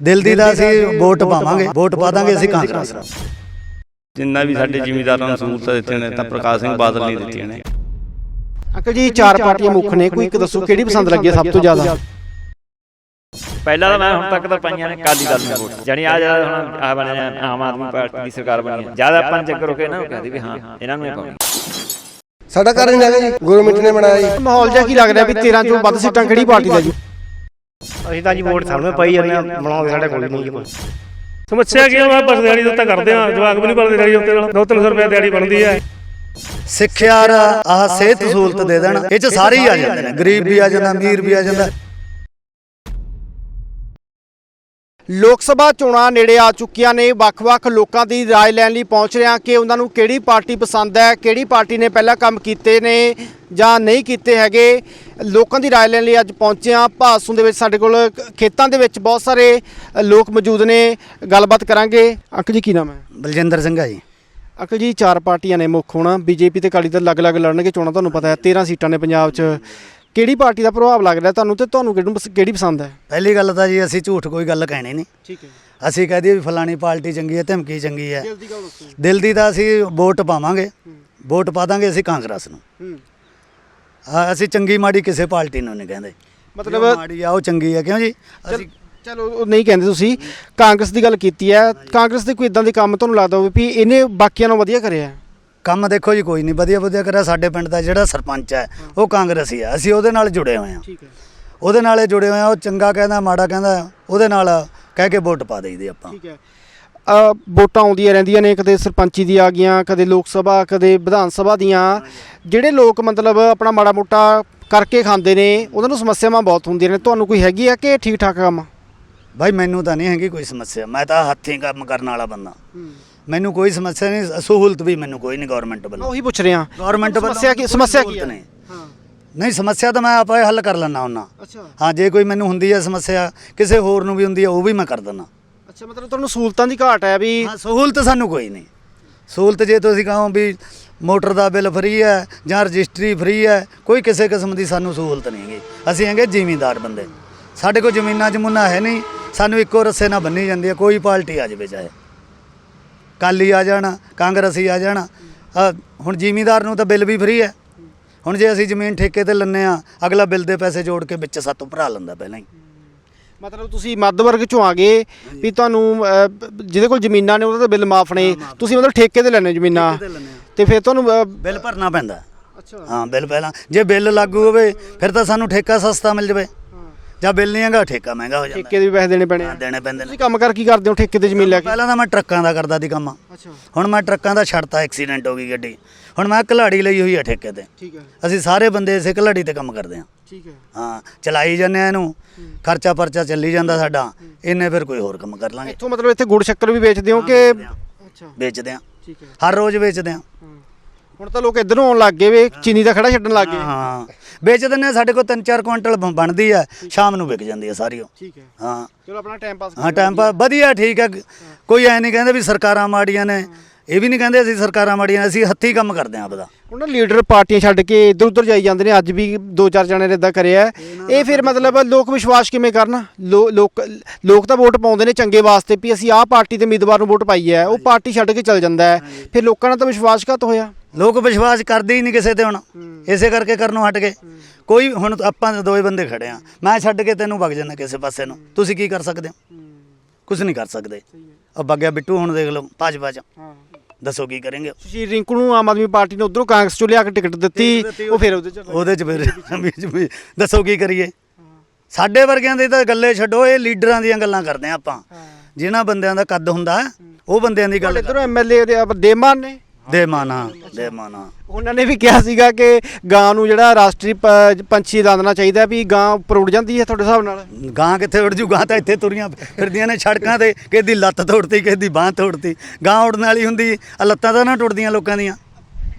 ਦਿਲ ਦੀ ਤਾਂ ਅਸੀਂ ਵੋਟ ਪਾਵਾਂਗੇ ਵੋਟ ਪਾ ਦਾਂਗੇ ਅਸੀਂ ਕਾਂਗਰਸ। ਨੂੰ। ਜਿੰਨਾ ਵੀ ਸਾਡੇ ਜ਼ਿਮੀਂਦਾਰਾਂ ਨੂੰ ਸਹੂਲਤਾਂ ਦਿੱਤੀਆਂ ਨੇ ਤਾਂ ਪ੍ਰਕਾਸ਼ ਸਿੰਘ ਬਾਦਲ ਨਹੀਂ ਦਿੱਤੀਆਂ ਨੇ। ਅੰਕਲ ਜੀ ਚਾਰ ਪਾਰਟੀਆਂ ਮੁੱਖ ਨੇ ਕੋਈ ਇੱਕ ਦੱਸੋ ਕਿਹੜੀ ਪਸੰਦ ਲੱਗੀ ਹੈ ਸਭ ਤੋਂ ਜ਼ਿਆਦਾ? ਪਹਿਲਾਂ ਤਾਂ ਮੈਂ ਹੁਣ ਤੱਕ ਤਾਂ ਪਾਈਆਂ ਨੇ ਕਾਲੀ ਦਲ ਨੂੰ ਵੋਟ। ਜਾਨੀ ਆ ਜਿਹੜਾ ਹੁਣ ਆ ਬਣਿਆ ਆਮ ਆਦਮੀ ਪਾਰਟੀ ਦੀ ਸਰਕਾਰ ਬਣੀ ਹੈ। ਜ਼ਿਆਦਾ ਆਪਾਂ ਨੂੰ ਚੱਕਰ ਹੋ ਕੇ ਨਾ ਉਹ ਕਹਿੰਦੇ ਵੀ ਹਾਂ ਇਹਨਾਂ ਨੂੰ ਹੀ ਪਾਉਣੀ। ਸਾਡਾ ਘਰ ਨਹੀਂ ਹੈਗਾ ਜੀ ਗਵਰਨਮੈਂਟ ਨੇ ਬਣਾਇਆ ਜੀ। ਮਾਹੌਲ ਜਿਹਾ ਕੀ ਲੱਗ ਰਿਹਾ ਵੀ 13 ਚੋਂ ਵੱਧ ਸੀਟਾਂ ਕਿਹੜੀ ਪਾਰਟੀ ਦਾ ਜੀ? ਅਸੀਂ ਤਾਂ ਜੀ ਵੋਟ ਸਾਹਮਣੇ ਪਾਈ ਜਾਂਦੇ ਆ ਬਣਾਉਂਦੇ ਸਾਡੇ ਕੋਲ ਨਹੀਂ ਜੀ ਕੋਈ ਸਮੱਸਿਆ ਕੀ ਆ ਮੈਂ ਬਸ ਦਿਹਾੜੀ ਦਿੱਤਾ ਕਰਦੇ ਆ ਜਵਾਕ ਵੀ ਨਹੀਂ ਬਣਦੇ ਦਿਹਾੜੀ ਉੱਤੇ ਨਾਲ 2-300 ਰੁਪਏ ਦਿਹਾੜੀ ਬਣਦੀ ਹੈ ਸਿੱਖਿਆ ਔਰ ਆਹ ਸਿਹਤ ਸਹੂਲਤ ਦੇ ਦੇਣ ਇਹ ਚ ਸਾਰੇ ਹੀ ਆ ਜਾਂਦੇ ਨੇ ਗਰੀਬ ਵੀ ਆ ਜਾਂਦਾ ਅਮੀਰ ਵੀ ਆ ਜਾਂਦਾ ਲੋਕ ਸਭਾ ਚੋਣਾਂ ਨੇੜੇ ਆ ਚੁੱਕੀਆਂ ਨੇ ਵੱਖ-ਵੱਖ ਲੋਕਾਂ ਦੀ رائے ਲੈਣ ਲਈ ਪਹੁੰਚ ਰਹੇ ਹਾਂ ਕਿ ਉਹਨਾਂ ਨੂੰ ਕਿਹੜੀ ਪਾਰਟੀ ਪਸੰਦ ਹੈ ਕਿਹੜੀ ਪਾਰਟੀ ਨੇ ਪਹਿਲਾਂ ਕੰਮ ਕੀਤੇ ਨੇ ਜਾਂ ਨਹੀਂ ਕੀਤੇ ਹੈਗੇ ਲੋਕਾਂ ਦੀ رائے ਲੈਣ ਲਈ ਅੱਜ ਪਹੁੰਚੇ ਹਾਂ ਭਾਸੂ ਦੇ ਵਿੱਚ ਸਾਡੇ ਕੋਲ ਖ- ਖੇਤਾਂ ਦੇ ਵਿੱਚ ਬਹੁਤ ਸਾਰੇ ਅ, ਲੋਕ ਮੌਜੂਦ ਨੇ ਗੱਲਬਾਤ ਕਰਾਂਗੇ ਅੰਕਲ ਜੀ ਕੀ ਨਾਮ ਹੈ ਬਲਜਿੰਦਰ ਸਿੰਘ ਆ ਜੀ ਅੰਕਲ ਜੀ ਚਾਰ ਪਾਰਟੀਆਂ ਨੇ ਮੁੱਖ ਹੁਣ ਬੀਜੇਪੀ ਤੇ ਅਕਾਲੀ ਦਲ ਅਲੱਗ-ਅਲੱਗ ਲੜਨਗੇ ਚੋਣਾਂ ਤੁਹਾਨੂੰ ਪਤਾ ਹੈ 13 ਸੀਟਾਂ ਨੇ ਪੰਜਾਬ 'ਚ ਕਿਹੜੀ ਪਾਰਟੀ ਦਾ ਪ੍ਰਭਾਵ ਲੱਗ ਰਿਹਾ ਤੁਹਾਨੂੰ ਤੇ ਤੁਹਾਨੂੰ ਕਿਹਨੂੰ ਪਸ- ਕਿਹੜੀ ਪਸੰਦ ਹੈ ਪਹਿਲੀ ਗੱਲ ਤਾਂ ਜੀ ਅਸੀਂ ਝੂਠ ਕੋਈ ਗੱਲ ਕਹਿਣੀ ਨਹੀਂ ਠੀਕ ਹੈ ਅਸੀਂ ਕਹਿ ਦਈਏ ਵੀ ਫਲਾਣੀ ਪਾਰਟੀ ਚੰਗੀ ਹੈ ਧਮਕੀ ਚੰਗੀ ਹੈ ਦਿਲ ਦੀ ਗੱਲ ਦੱਸੋ ਦਿਲ ਦੀ ਤਾਂ ਅਸੀਂ ਵੋਟ ਪਾਵਾਂਗੇ ਵੋਟ ਪਾ ਦਾਂਗੇ ਅਸੀਂ ਕਾਂਗਰਸ ਨੂੰ ਹੂੰ ਅਸੀਂ ਚੰਗੀ ਮਾੜੀ ਕਿਸੇ ਪਾਰਟੀ ਨੂੰ ਨਹੀਂ ਕਹਿੰਦੇ। ਮਤਲਬ ਜੋ ਮਾੜੀ ਆ ਉਹ ਚੰਗੀ ਆ ਕਿਉਂ ਜੀ? ਅਸੀਂ ਚਲੋ ਉਹ ਨਹੀਂ ਕਹਿੰਦੇ ਤੁਸੀਂ। ਕਾਂਗਰਸ ਦੀ ਗੱਲ ਕੀਤੀ ਹੈ। ਕਾਂਗਰਸ ਦੇ ਕੋਈ ਇਦਾਂ ਦੇ ਕੰਮ ਤੁਹਾਨੂੰ ਲੱਗਦਾ ਹੋਵੇ ਵੀ ਇਹਨੇ ਬਾਕੀਆਂ ਨਾਲੋਂ ਵਧੀਆ ਕਰਿਆ? ਹੈ? ਕੰਮ ਦੇਖੋ ਜੀ ਕੋਈ ਨਹੀਂ ਵਧੀਆ ਵਧੀਆ ਕਰਿਆ। ਸਾਡੇ ਪਿੰਡ ਦਾ ਜਿਹੜਾ ਸਰਪੰਚ ਹੈ ਉਹ ਕਾਂਗਰਸੀ ਆ। ਅਸੀਂ ਉਹਦੇ ਨਾਲ ਜੁੜੇ ਹੋਏ ਆ ਉਹਦੇ ਨਾਲ ਇਹ ਜੁੜੇ ਹੋਏ ਆ ਉਹ ਚੰਗਾ ਕਹਿੰਦਾ ਮਾੜਾ ਕਹਿੰਦਾ ਉਹਦੇ ਨਾਲ ਕਹਿ ਕੇ ਵੋਟ ਪਾ ਦੇਈਦੀ ਆਪਾਂ। ਠੀਕ ਹੈ। ਅ ਵੋਟਾਂ ਆਉਂਦੀਆਂ ਰਹਿੰਦੀਆਂ ਨੇ ਕਦੇ ਸਰਪੰਚੀ ਦੀ ਆ ਗਈਆਂ ਕਦੇ ਲੋਕ ਸਭਾ ਕਦੇ ਵਿਧਾਨ ਸਭਾ ਦੀਆਂ। ਜਿਹੜੇ ਲੋਕ ਮਤਲਬ ਆਪਣਾ ਮਾੜਾ ਮੋਟਾ ਕਰਕੇ ਖਾਂਦੇ ਨੇ ਉਹਨਾਂ ਨੂੰ ਸਮੱਸਿਆਵਾਂ ਬਹੁਤ ਹੁੰਦੀਆਂ ਨੇ। ਤੁਹਾਨੂੰ ਕੋਈ ਹੈਗੀ ਆ ਕਿ ਠੀਕ ਠਾਕ ਕੰਮ? ਭਾਈ ਮੈਨੂੰ ਤਾਂ ਨਹੀਂ ਹੈਗੀ ਕੋਈ ਸਮੱਸਿਆ। ਮੈਂ ਤਾਂ ਹੱਥੀਂ ਕੰਮ ਕਰਨ ਵਾਲਾ ਬੰਦਾ। ਮੈਨੂੰ ਕੋਈ ਸਮੱਸਿਆ ਨਹੀਂ ਸਹੂਲਤ ਵੀ ਮੈਨੂੰ ਕੋਈ ਨਹੀਂ ਗਵਰਨਮੈਂਟ ਵੱਲੋਂ। ਉਹੀ ਪੁੱਛ ਰਿਹਾ। ਗਵਰਨਮੈਂਟ ਵੱਲੋਂ ਸਮੱਸਿਆ ਕੀ ਸਮੱਸਿਆ ਕੀ ਹੈ। ਨਹੀਂ। ਸਮੱਸਿਆ ਤਾਂ ਮੈਂ ਆਪੇ ਹੱਲ ਕਰ ਲੈਣਾ ਹੁੰਨਾ ਅੱਛਾ। ਹਾਂ ਜੇ ਕੋਈ ਮੈਨੂੰ ਹੁੰਦੀ ਹੈ ਸਮੱਸਿਆ ਕਿਸੇ ਹੋਰ ਨੂੰ ਵੀ ਹੁੰਦੀ ਹੈ ਉਹ ਵੀ ਮੈਂ ਕਰ ਦਿੰਦਾ। ਅੱਛਾ, ਮਤਲਬ ਤੁਹਾਨੂੰ ਸਹੂਲਤਾਂ ਦੀ ਘਾਟ ਹੈ ਵੀ ਹਾਂ, ਸਹੂਲਤ ਸਾਨੂੰ ਕੋਈ ਨਹੀਂ। ਸਹੂਲਤ ਜੇ ਤੁਸੀਂ ਕਹੋ ਵੀ ਮੋਟਰ ਦਾ ਬਿੱਲ ਫ੍ਰੀ ਹੈ ਜਾਂ ਰਜਿਸਟਰੀ ਫ੍ਰੀ ਹੈ, ਕੋਈ ਕਿਸੇ ਕਿਸਮ ਦੀ ਸਾਨੂੰ ਸਹੂਲਤ ਨਹੀਂ ਹੈਗੀ। ਅਸੀਂ ਹੈਗੇ ਜ਼ਿਮੀਂਦਾਰ ਬੰਦੇ। ਸਾਡੇ ਕੋਲ ਜ਼ਮੀਨਾਂ ਜਮੂਨਾ ਹੈ ਨਹੀਂ, ਸਾਨੂੰ ਇੱਕੋ ਰੱਸੇ ਨਾਲ ਬੰਨੀ ਜਾਂਦੀ ਹੈ, ਕੋਈ ਪਾਰਟੀ ਆ ਜਾਵੇ ਚਾਹੇ। ਕਾਲੀ ਆ ਜਾਣਾ, ਕਾਂਗਰਸੀ ਆ ਜਾਣਾ ਹੁਣ ਜ਼ਿਮੀਂਦਾਰ ਨੂੰ ਤਾਂ ਬਿੱਲ ਵੀ ਫ੍ਰੀ ਹੈ। ਹੁਣ ਜੇ ਅਸੀਂ ਜ਼ਮੀਨ ਠੇਕੇ ਤੇ ਲੈਂਦੇ ਆ, ਅਗਲਾ ਬਿੱਲ ਦੇ ਪੈਸੇ ਜੋੜ ਕੇ ਵਿੱਚ ਸਾਤੋਂ ਭਰਾ ਲੈਂਦਾ ਪਹਿਲਾਂ ਹੀ। ਮਤਲਬ ਤੁਸੀਂ ਮੱਧ ਵਰਗ ਚੋਂ ਆ ਗਏ ਵੀ ਤੁਹਾਨੂੰ ਅਹ, ਜਿਹਦੇ ਕੋਲ ਜ਼ਮੀਨਾਂ ਨੇ ਉਹਦਾ ਤਾਂ ਬਿੱਲ ਮਾਫ ਨੇ। ਤੁਸੀਂ ਮਤਲਬ ਠੇਕੇ ਤੇ ਲੈਣੇ ਜ਼ਮੀਨਾਂ। ਤੇ ਫਿਰ ਤੁਹਾਨੂੰ ਅਹ, ਬਿੱਲ ਭਰਨਾ ਪੈਂਦਾ। ਅੱਛਾ। ਹਾਂ ਬਿੱਲ ਪਹਿਲਾਂ। ਜੇ ਬਿੱਲ ਲਾਗੂ ਹੋਵੇ ਫਿਰ ਤਾਂ ਸਾਨੂੰ ਠੇਕਾ ਸਸਤਾ ਮਿਲ ਜਾਵੇ। ਜਾਂ ਬਿੱਲ ਨਹੀਂ ਹੈਗਾ ਠੇਕਾ ਮਹਿੰਗਾ ਹੋ ਜਾਂਦਾ। ਠੇਕੇ ਦੇ ਵੀ ਪੈਸੇ ਦੇਣੇ ਪੈਣੇ ਆ। ਹਾਂ, ਦੇਣੇ ਪੈਂਦੇ ਨੇ। ਤੁਸੀਂ ਕੰਮ ਕਰ ਕੀ ਕਰਦੇ ਹੋ ਠੇਕੇ ਤੇ ਜ਼ਮੀਨ ਲੈ ਕੇ? ਪਹਿਲਾਂ ਤਾਂ ਮੈਂ ਟਰੱਕਾਂ ਦਾ ਕਰਦਾ ਸੀ ਕੰਮ। ਅੱਛਾ। ਹੁਣ ਮੈਂ ਟਰੱਕਾਂ ਦਾ ਛੱਡਤਾ ਐਕਸੀਡੈਂਟ ਹੋ ਗਈ ਗੱਡੀ। ਹੁਣ ਮੈਂ ਘਲਾੜੀ ਲਈ ਹੋਈ ਹੈ ਠੇਕੇ ਤੇ। ਠੀਕ ਹੈ। ਅਸੀਂ ਸਾਰੇ ਬੰਦੇ ਇਸੇ ਘਲਾੜੀ ਤੇ ਕੰਮ ਕਰਦੇ ਹਾਂ। ਠੀਕ ਹੈ। ਹਾਂ ਚਲਾਈ ਜਾਂਦੇ ਆ ਇਹਨੂੰ। ਖਰਚਾ ਪਰਚਾ ਚੱਲੀ ਜਾਂਦਾ ਸਾਡਾ। ਇਹਨੇ ਫਿਰ ਕੋਈ ਹੋਰ ਕੰਮ ਕਰ ਲਾਂਗੇ। ਇੱਥੋਂ ਮਤਲਬ ਇੱਥੇ ਗੁੜ ਸ਼ੱਕਰ ਵੀ ਵੇਚਦੇ ਹੋ ਕਿ ਅੱਛਾ। ਵੇਚਦੇ ਆ ਠੀਕ ਹੈ। ਹਰ ਰੋਜ਼ ਵੇਚਦੇ ਆ ਹੁਣ ਤਾਂ ਲੋਕ ਇਧਰੋਂ ਆਉਣ ਲੱਗ ਗਏ ਵੇ ਚੀਨੀ ਦਾ ਖੜਾ ਛੱਡਣ ਲੱਗ ਗਏ। ਹਾਂ। ਵੇਚ ਆ ਸਾਡੇ ਕੋਲ 3-4 ਕੁਇੰਟਲ ਬ- ਬਣਦੀ ਆ ਸ਼ਾਮ ਨੂੰ ਵਿਕ ਜਾਂਦੀ ਆ ਸਾਰੀ ਉਹ। ਠੀਕ ਹੈ। ਹਾਂ। ਚਲੋ ਆਪਣਾ ਟਾਈਮ ਪਾਸ ਹਾਂ ਟਾਈਮ ਪਾ ਵਧੀਆ। ਠੀਕ ਹੈ। ਕੋਈ ਐ ਨਹੀਂ ਕਹਿੰਦੇ ਵੀ ਸਰਕਾਰਾਂ ਮਾੜੀਆਂ ਨੇ ਇਹ ਵੀ ਨਹੀਂ ਕਹਿੰਦੇ ਅਸੀਂ ਸਰਕਾਰਾਂ ਮਾੜੀਆਂ ਨੇ, ਅਸੀਂ ਹੱਥੀਂ ਕੰਮ ਕਰਦੇ ਆਂ ਆਪਦਾ। ਉਹਨਾਂ ਲੀਡਰ ਪਾਰਟੀਆਂ ਛੱਡ ਕੇ ਇੱਧਰ ਉੱਧਰ ਜਾਈ ਜਾਂਦੇ ਨੇ ਅੱਜ ਵੀ ਦੋ ਚਾਰ ਜਣੇ ਨੇ ਇਦਾਂ ਕਰਿਆ। ਹੈ। ਇਹ ਫਿਰ ਮਤਲਬ ਲੋਕ ਵਿਸ਼ਵਾਸ ਕਿਵੇਂ ਕਰਨ? ਲੋ- ਲੋਕ ਲੋਕ ਤਾਂ ਵੋਟ ਪਾਉਂਦੇ ਨੇ ਚੰਗੇ ਵਾਸਤੇ ਵੀ ਅਸੀਂ ਆਹ ਪਾਰਟੀ ਦੇ ਉਮੀਦਵਾਰ ਨੂੰ ਵੋਟ ਪਾਈ ਹੈ ਉਹ ਪਾਰਟੀ ਛੱਡ ਕੇ ਚਲ ਜਾਂਦਾ ਹੈ। ਫਿਰ ਲੋਕਾਂ ਨਾਲ ਤਾਂ ਵਿਸ਼ਵਾਸਘਾਤ ਹੋਇਆ। ਲੋਕ ਵਿਸ਼ਵਾਸ ਕਰਦੇ ਹੀ ਨਹੀਂ ਕਿਸੇ ਤੇ ਹੁਣ। ਇਸੇ ਕਰਕੇ ਕਰਨੋਂ ਹਟ ਗਏ। ਕੋਈ ਹੁਣ ਆਪਾਂ ਦੋਏ ਬੰਦੇ ਖੜੇ ਆ ਮੈਂ ਛੱਡ ਕੇ ਤੈਨੂੰ ਵਗ ਜਾਣਾ ਕਿਸੇ ਪਾਸੇ ਨੂੰ। ਤੁਸੀਂ ਕੀ ਕਰ ਸਕਦੇ ਹੋ? ਕੁਝ ਨਹੀਂ ਕਰ ਸਕਦੇ। ਆ ਬੱਗਿਆ ਬਿੱਟੂ ਹੁਣ ਦੇਖ ਲਓ ਭਾਜਪਾ ਚ। ਦੱਸੋ ਕੀ ਕਰਾਂਗੇ? ਸੁਸ਼ੀਲ ਰਿੰਕੂ ਨੂੰ ਆਮ ਆਦਮੀ ਪਾਰਟੀ ਨੇ ਉਧਰੋਂ ਕਾਂਗਰਸ ਚੋਂ ਲਿਆ ਕੇ ਟਿਕਟ ਦਿੱਤੀ ਉਹ ਫਿਰ ਉਹਦੇ ਚ ਉਹਦੇ ਚ ਫਿਰ ਦੱਸੋ ਕੀ ਕਰੀਏ? ਸਾਡੇ ਵਰਗਿਆਂ ਦੇ ਤਾਂ ਗੱਲੇ ਛੱਡੋ ਇਹ ਲੀਡਰਾਂ ਦੀਆਂ ਗੱਲਾਂ ਕਰਦੇ ਆ ਆਪਾਂ। ਜਿਨ੍ਹਾਂ ਬੰਦਿਆਂ ਦਾ ਕੱਦ ਹੁੰਦਾ ਉਹ ਬੰਦਿਆਂ ਦੀ ਗੱਲ ਇਧਰੋਂ ਐਮਐਲਏ ਦੇ ਆਪ ਦੇਮਾਨ ਨੇ। ਦੇ ਮਾਨਾ। ਦੇ ਮਾਨਾ। ਉਹਨਾਂ ਨੇ ਵੀ ਕਿਹਾ ਸੀਗਾ ਕਿ ਗਾਂ ਨੂੰ ਜਿਹੜਾ ਰਾਸ਼ਟਰੀ ਪ- ਪੰਛੀ ਐਲਾਨਣਾ ਚਾਹੀਦਾ ਵੀ ਗਾਂ ਉੱਪਰ ਉੱਡ ਜਾਂਦੀ ਹੈ ਤੁਹਾਡੇ ਹਿਸਾਬ ਨਾਲ? ਗਾਂ ਕਿੱਥੇ ਉੜ ਜੂ? ਗਾਂ ਤਾਂ ਇੱਥੇ ਤੁਰੀਆਂ ਫਿਰਦੀਆਂ ਨੇ ਸੜਕਾਂ ਤੇ। ਕਿਸੇ ਦੀ ਲੱਤ ਤੋੜਤੀ ਕਿਸੇ ਦੀ ਬਾਹ ਤੋੜਤੀ। ਗਾਂ ਉੜਨ ਵਾਲੀ ਹੁੰਦੀ ਆ ਲੱਤਾਂ ਤਾਂ ਨਾ ਟੁੱਟਦੀਆਂ ਲੋਕਾਂ ਦੀਆਂ।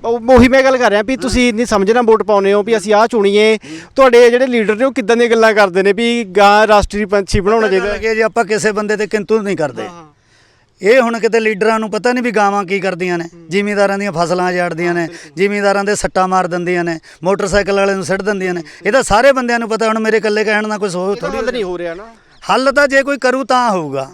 ਉਹ ਉਹੀ ਮੈਂ ਗੱਲ ਕਰ ਰਿਹਾ ਵੀ ਤੁਸੀਂ ਇੰਨੀ ਸਮਝਣਾ ਵੋਟ ਪਾਉਨੇ ਹੋ ਵੀ ਅਸੀਂ ਆਹ ਚੁਣੀਏ। ਤੁਹਾਡੇ ਜਿਹੜੇ ਲੀਡਰ ਨੇ ਉਹ ਕਿੱਦਾਂ ਦੀਆਂ ਗੱਲਾਂ ਕਰਦੇ ਨੇ ਵੀ ਗਾਂ ਰਾਸ਼ਟਰੀ ਪੰਛੀ ਬਣਾਉਣਾ ਚਾਹੀਦਾ? ਹੈ। ਲੱਗੇ ਜੇ ਆਪਾਂ ਕਿਸੇ ਬੰਦੇ ਤੇ ਕਿੰਤੂ ਨਹੀਂ ਕਰਦੇ। ਇਹ ਹੁਣ ਕਿਤੇ ਲੀਡਰਾਂ ਨੂੰ ਪਤਾ ਨਹੀਂ ਵੀ ਗਾਵਾਂ ਕੀ ਕਰਦੀਆਂ ਨੇ। ਜ਼ਿਮੀਂਦਾਰਾਂ ਦੀਆਂ ਫਸਲਾਂ ਜਾੜਦੀਆਂ ਨੇ ਜ਼ਿਮੀਂਦਾਰਾਂ ਦੇ ਸੱਟਾਂ ਮਾਰ ਦਿੰਦੀਆਂ ਨੇ ਮੋਟਰਸਾਈਕਲ ਵਾਲੇ ਨੂੰ ਸਿੱਟ ਦਿੰਦੀਆਂ ਨੇ। ਇਹ ਤਾਂ ਸਾਰੇ ਬੰਦਿਆਂ ਨੂੰ ਪਤਾ ਹੁਣ ਮੇਰੇ ਇਕੱਲੇ ਕਹਿਣ ਹੋ ਇਹ ਤਾਂ ਥੋੜੀ ਨਹੀਂ ਹੋ ਰਿਹਾ ਨਾ। ਹੱਲ ਤਾਂ ਜੇ ਕੋਈ ਕਰੂ ਤਾਂ ਹੋਊਗਾ।